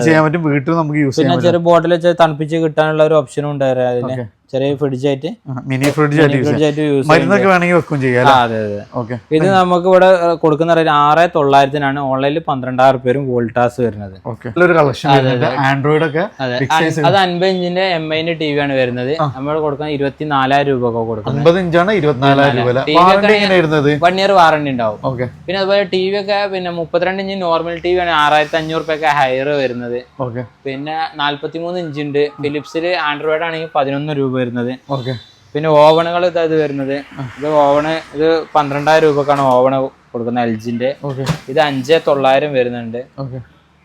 ചെയ്യാൻ പറ്റും. വീട്ടിൽ നമുക്ക് യൂസ് ചെയ്യാം ചെറിയ ബോട്ടിൽ വെച്ച് തണുപ്പിച്ച് കിട്ടാനുള്ള ഒരു ഓപ്ഷനും ഉണ്ടായിരുന്നു അതിന് ചെറിയ ഫ്രിഡ്ജായിട്ട് മിനി ഫ്രിഡ്ജ് ആയിട്ട് യൂസ് ഫ്രിഡ്ജ് ആയിട്ട് യൂസ് ചെയ്യാം. മരുന്നൊക്കെ വേണമെങ്കിൽ വെക്കും ചെയ്യാം അതെ അതെ ഓക്കെ. ഇത് നമുക്ക് ഇവിടെ കൊടുക്കുന്ന റേറ്റ് ആറ് തൊള്ളായിരത്തിനാണ്. ഓൺലൈനിൽ പന്ത്രണ്ടായിരം പേരും വോൾട്ടാസ് വരുന്നത്. ആൻഡ്രോയിഡ് ഒക്കെ അതെ. അൻപത് ഇഞ്ചിന്റെ എം ഐന്റെ ടി വി ആണ് വരുന്നത്. നമ്മൾ കൊടുക്കുന്ന ഇരുപത്തി നാലായിരം രൂപ ഒക്കെ കൊടുക്കുന്നത് ഇഞ്ചാണ് ഇരുപത്തിനാലായിരം രൂപ വൺ ഇയർ വാറണ്ടി ഉണ്ടാവും. പിന്നെ അതുപോലെ ടി വി ഒക്കെ പിന്നെ മുപ്പത്തിരണ്ട് ഇഞ്ച് നോർമൽ ടി വി ആണ്. ആറായിരത്തി അഞ്ഞൂറ് ഒക്കെ ഹയർ വരുന്നത് പിന്നെ നാല്പത്തി മൂന്ന് ഇഞ്ച് ഉണ്ട്. ഫിലിപ്സിൽ ആൻഡ്രോയിഡ് ആണെങ്കിൽ പതിനൊന്ന് രൂപ വരുന്നത്. ഓക്കെ. പിന്നെ ഓവണുകൾ ഇതാ ഇത് വരുന്നത്. ഇത് ഓവണ് ഇത് പന്ത്രണ്ടായിരം രൂപക്കാണ് ഓവണ് കൊടുക്കുന്നത് എൽ ജിന്റെ ഇത് അഞ്ചേ തൊള്ളായിരം വരുന്നുണ്ട്.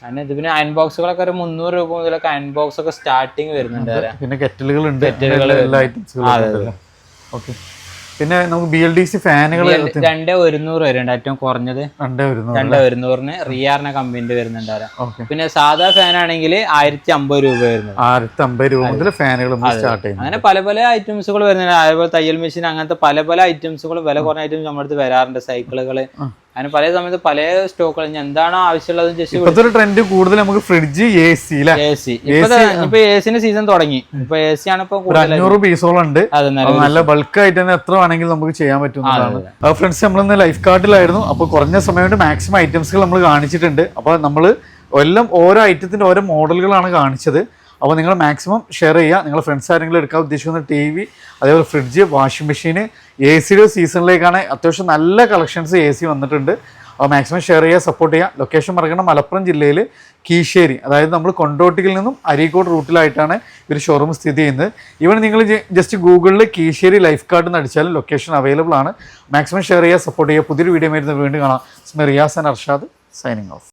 അങ്ങനെ ഇത് പിന്നെ അയൺ ബോക്സുകളൊക്കെ ഒരു മുന്നൂറ് രൂപ മുതലൊക്കെ അയൺ ബോക്സ് ഒക്കെ സ്റ്റാർട്ടിങ് വരുന്നുണ്ട് പിന്നെ കെറ്റലുകൾ ഉണ്ട് കെറ്റിലുകൾ എല്ലാ ഐറ്റംസുകളും ഓക്കെ. പിന്നെ നമുക്ക് ബി എൽ ഡി സി ഫാനുകൾ രണ്ടേ ഒരുന്നൂറ് വരുന്നുണ്ട് ഏറ്റവും കുറഞ്ഞത് രണ്ടേ ഒരുന്നൂറിന് റിയാറിന കമ്പനിന്റെ വരുന്നുണ്ട് പിന്നെ സാധാ ഫാൻ ആണെങ്കിൽ ആയിരത്തി അമ്പത് രൂപ വരുന്നത്. ആയിരത്തി അമ്പത് രൂപ മുതൽ ഫാനുകൾ സ്റ്റാർട്ട് അങ്ങനെ പല പല ഐറ്റംസുകൾ വരുന്നുണ്ട്. അതേപോലെ തയ്യൽ മെഷീൻ അങ്ങനത്തെ പല പല ഐറ്റംസുകൾ വില കുറഞ്ഞ ഐറ്റംസ് നമ്മുടെ അടുത്ത് വരാറുണ്ട്. സൈക്കിളുകൾ അങ്ങനെ പല സമയത്ത് പല സ്റ്റോക്കുകൾ എന്താണ് ആവശ്യമുള്ളത് ജസ്റ്റ് ഒരു ട്രെൻഡ് കൂടുതൽ നമുക്ക് fridge A C A C ഇപ്പൊ എ സിന്റെ സീസൺ തുടങ്ങി. ഇപ്പൊ എ സി ആണ് ഇപ്പൊ അഞ്ഞൂറ് പീസോളം ഉണ്ട്. നല്ല ബൾക്ക് ആയിട്ട് തന്നെ എത്ര വേണമെങ്കിലും നമുക്ക് ചെയ്യാൻ പറ്റുന്നതാണ് ഫ്രണ്ട്സ് നമ്മളിന്ന് ലൈഫ് കാർഡിലായിരുന്നു അപ്പൊ കുറഞ്ഞ സമയം കൊണ്ട് മാക്സിമം ഐറ്റംസുകൾ നമ്മൾ കാണിച്ചിട്ടുണ്ട്. അപ്പൊ നമ്മൾ എല്ലാം ഓരോ ഐറ്റത്തിന്റെ ഓരോ മോഡലുകളാണ് കാണിച്ചത്. അപ്പോൾ നിങ്ങൾ മാക്സിമം ഷെയർ ചെയ്യുക. നിങ്ങൾ ഫ്രണ്ട്സ് ആരെങ്കിലും എടുക്കാൻ ഉദ്ദേശിക്കുന്ന ടി വി അതേപോലെ ഫ്രിഡ്ജ് വാഷിംഗ് മെഷീൻ എ സിയുടെ സീസണിലേക്കാണ് അത്യാവശ്യം നല്ല കളക്ഷൻസ് എ സി വന്നിട്ടുണ്ട്. അപ്പോൾ മാക്സിമം ഷെയർ ചെയ്യുക സപ്പോർട്ട് ചെയ്യുക. ലൊക്കേഷൻ മറക്കണം മലപ്പുറം ജില്ലയിൽ കീശ്ശേരി അതായത് നമ്മൾ കൊണ്ടോട്ടിയിൽ നിന്നും അരീക്കോട് റൂട്ടിലായിട്ടാണ് ഇവർ ഷോറൂം സ്ഥിതി ചെയ്യുന്നത്. ഇവൻ നിങ്ങൾ ജസ്റ്റ് ഗൂഗിളിൽ കീശ്ശേരി ലൈഫ് കാർഡ് എന്ന് അടിച്ചാൽ ലൊക്കേഷൻ അവൈലബിൾ ആണ്. മാക്സിമം ഷെയർ ചെയ്യുക സപ്പോർട്ട് ചെയ്യുക. പുതിയൊരു വീഡിയോ വരുന്നത് വീണ്ടും കാണാം. സ്മെ Riyas and Arshad signing off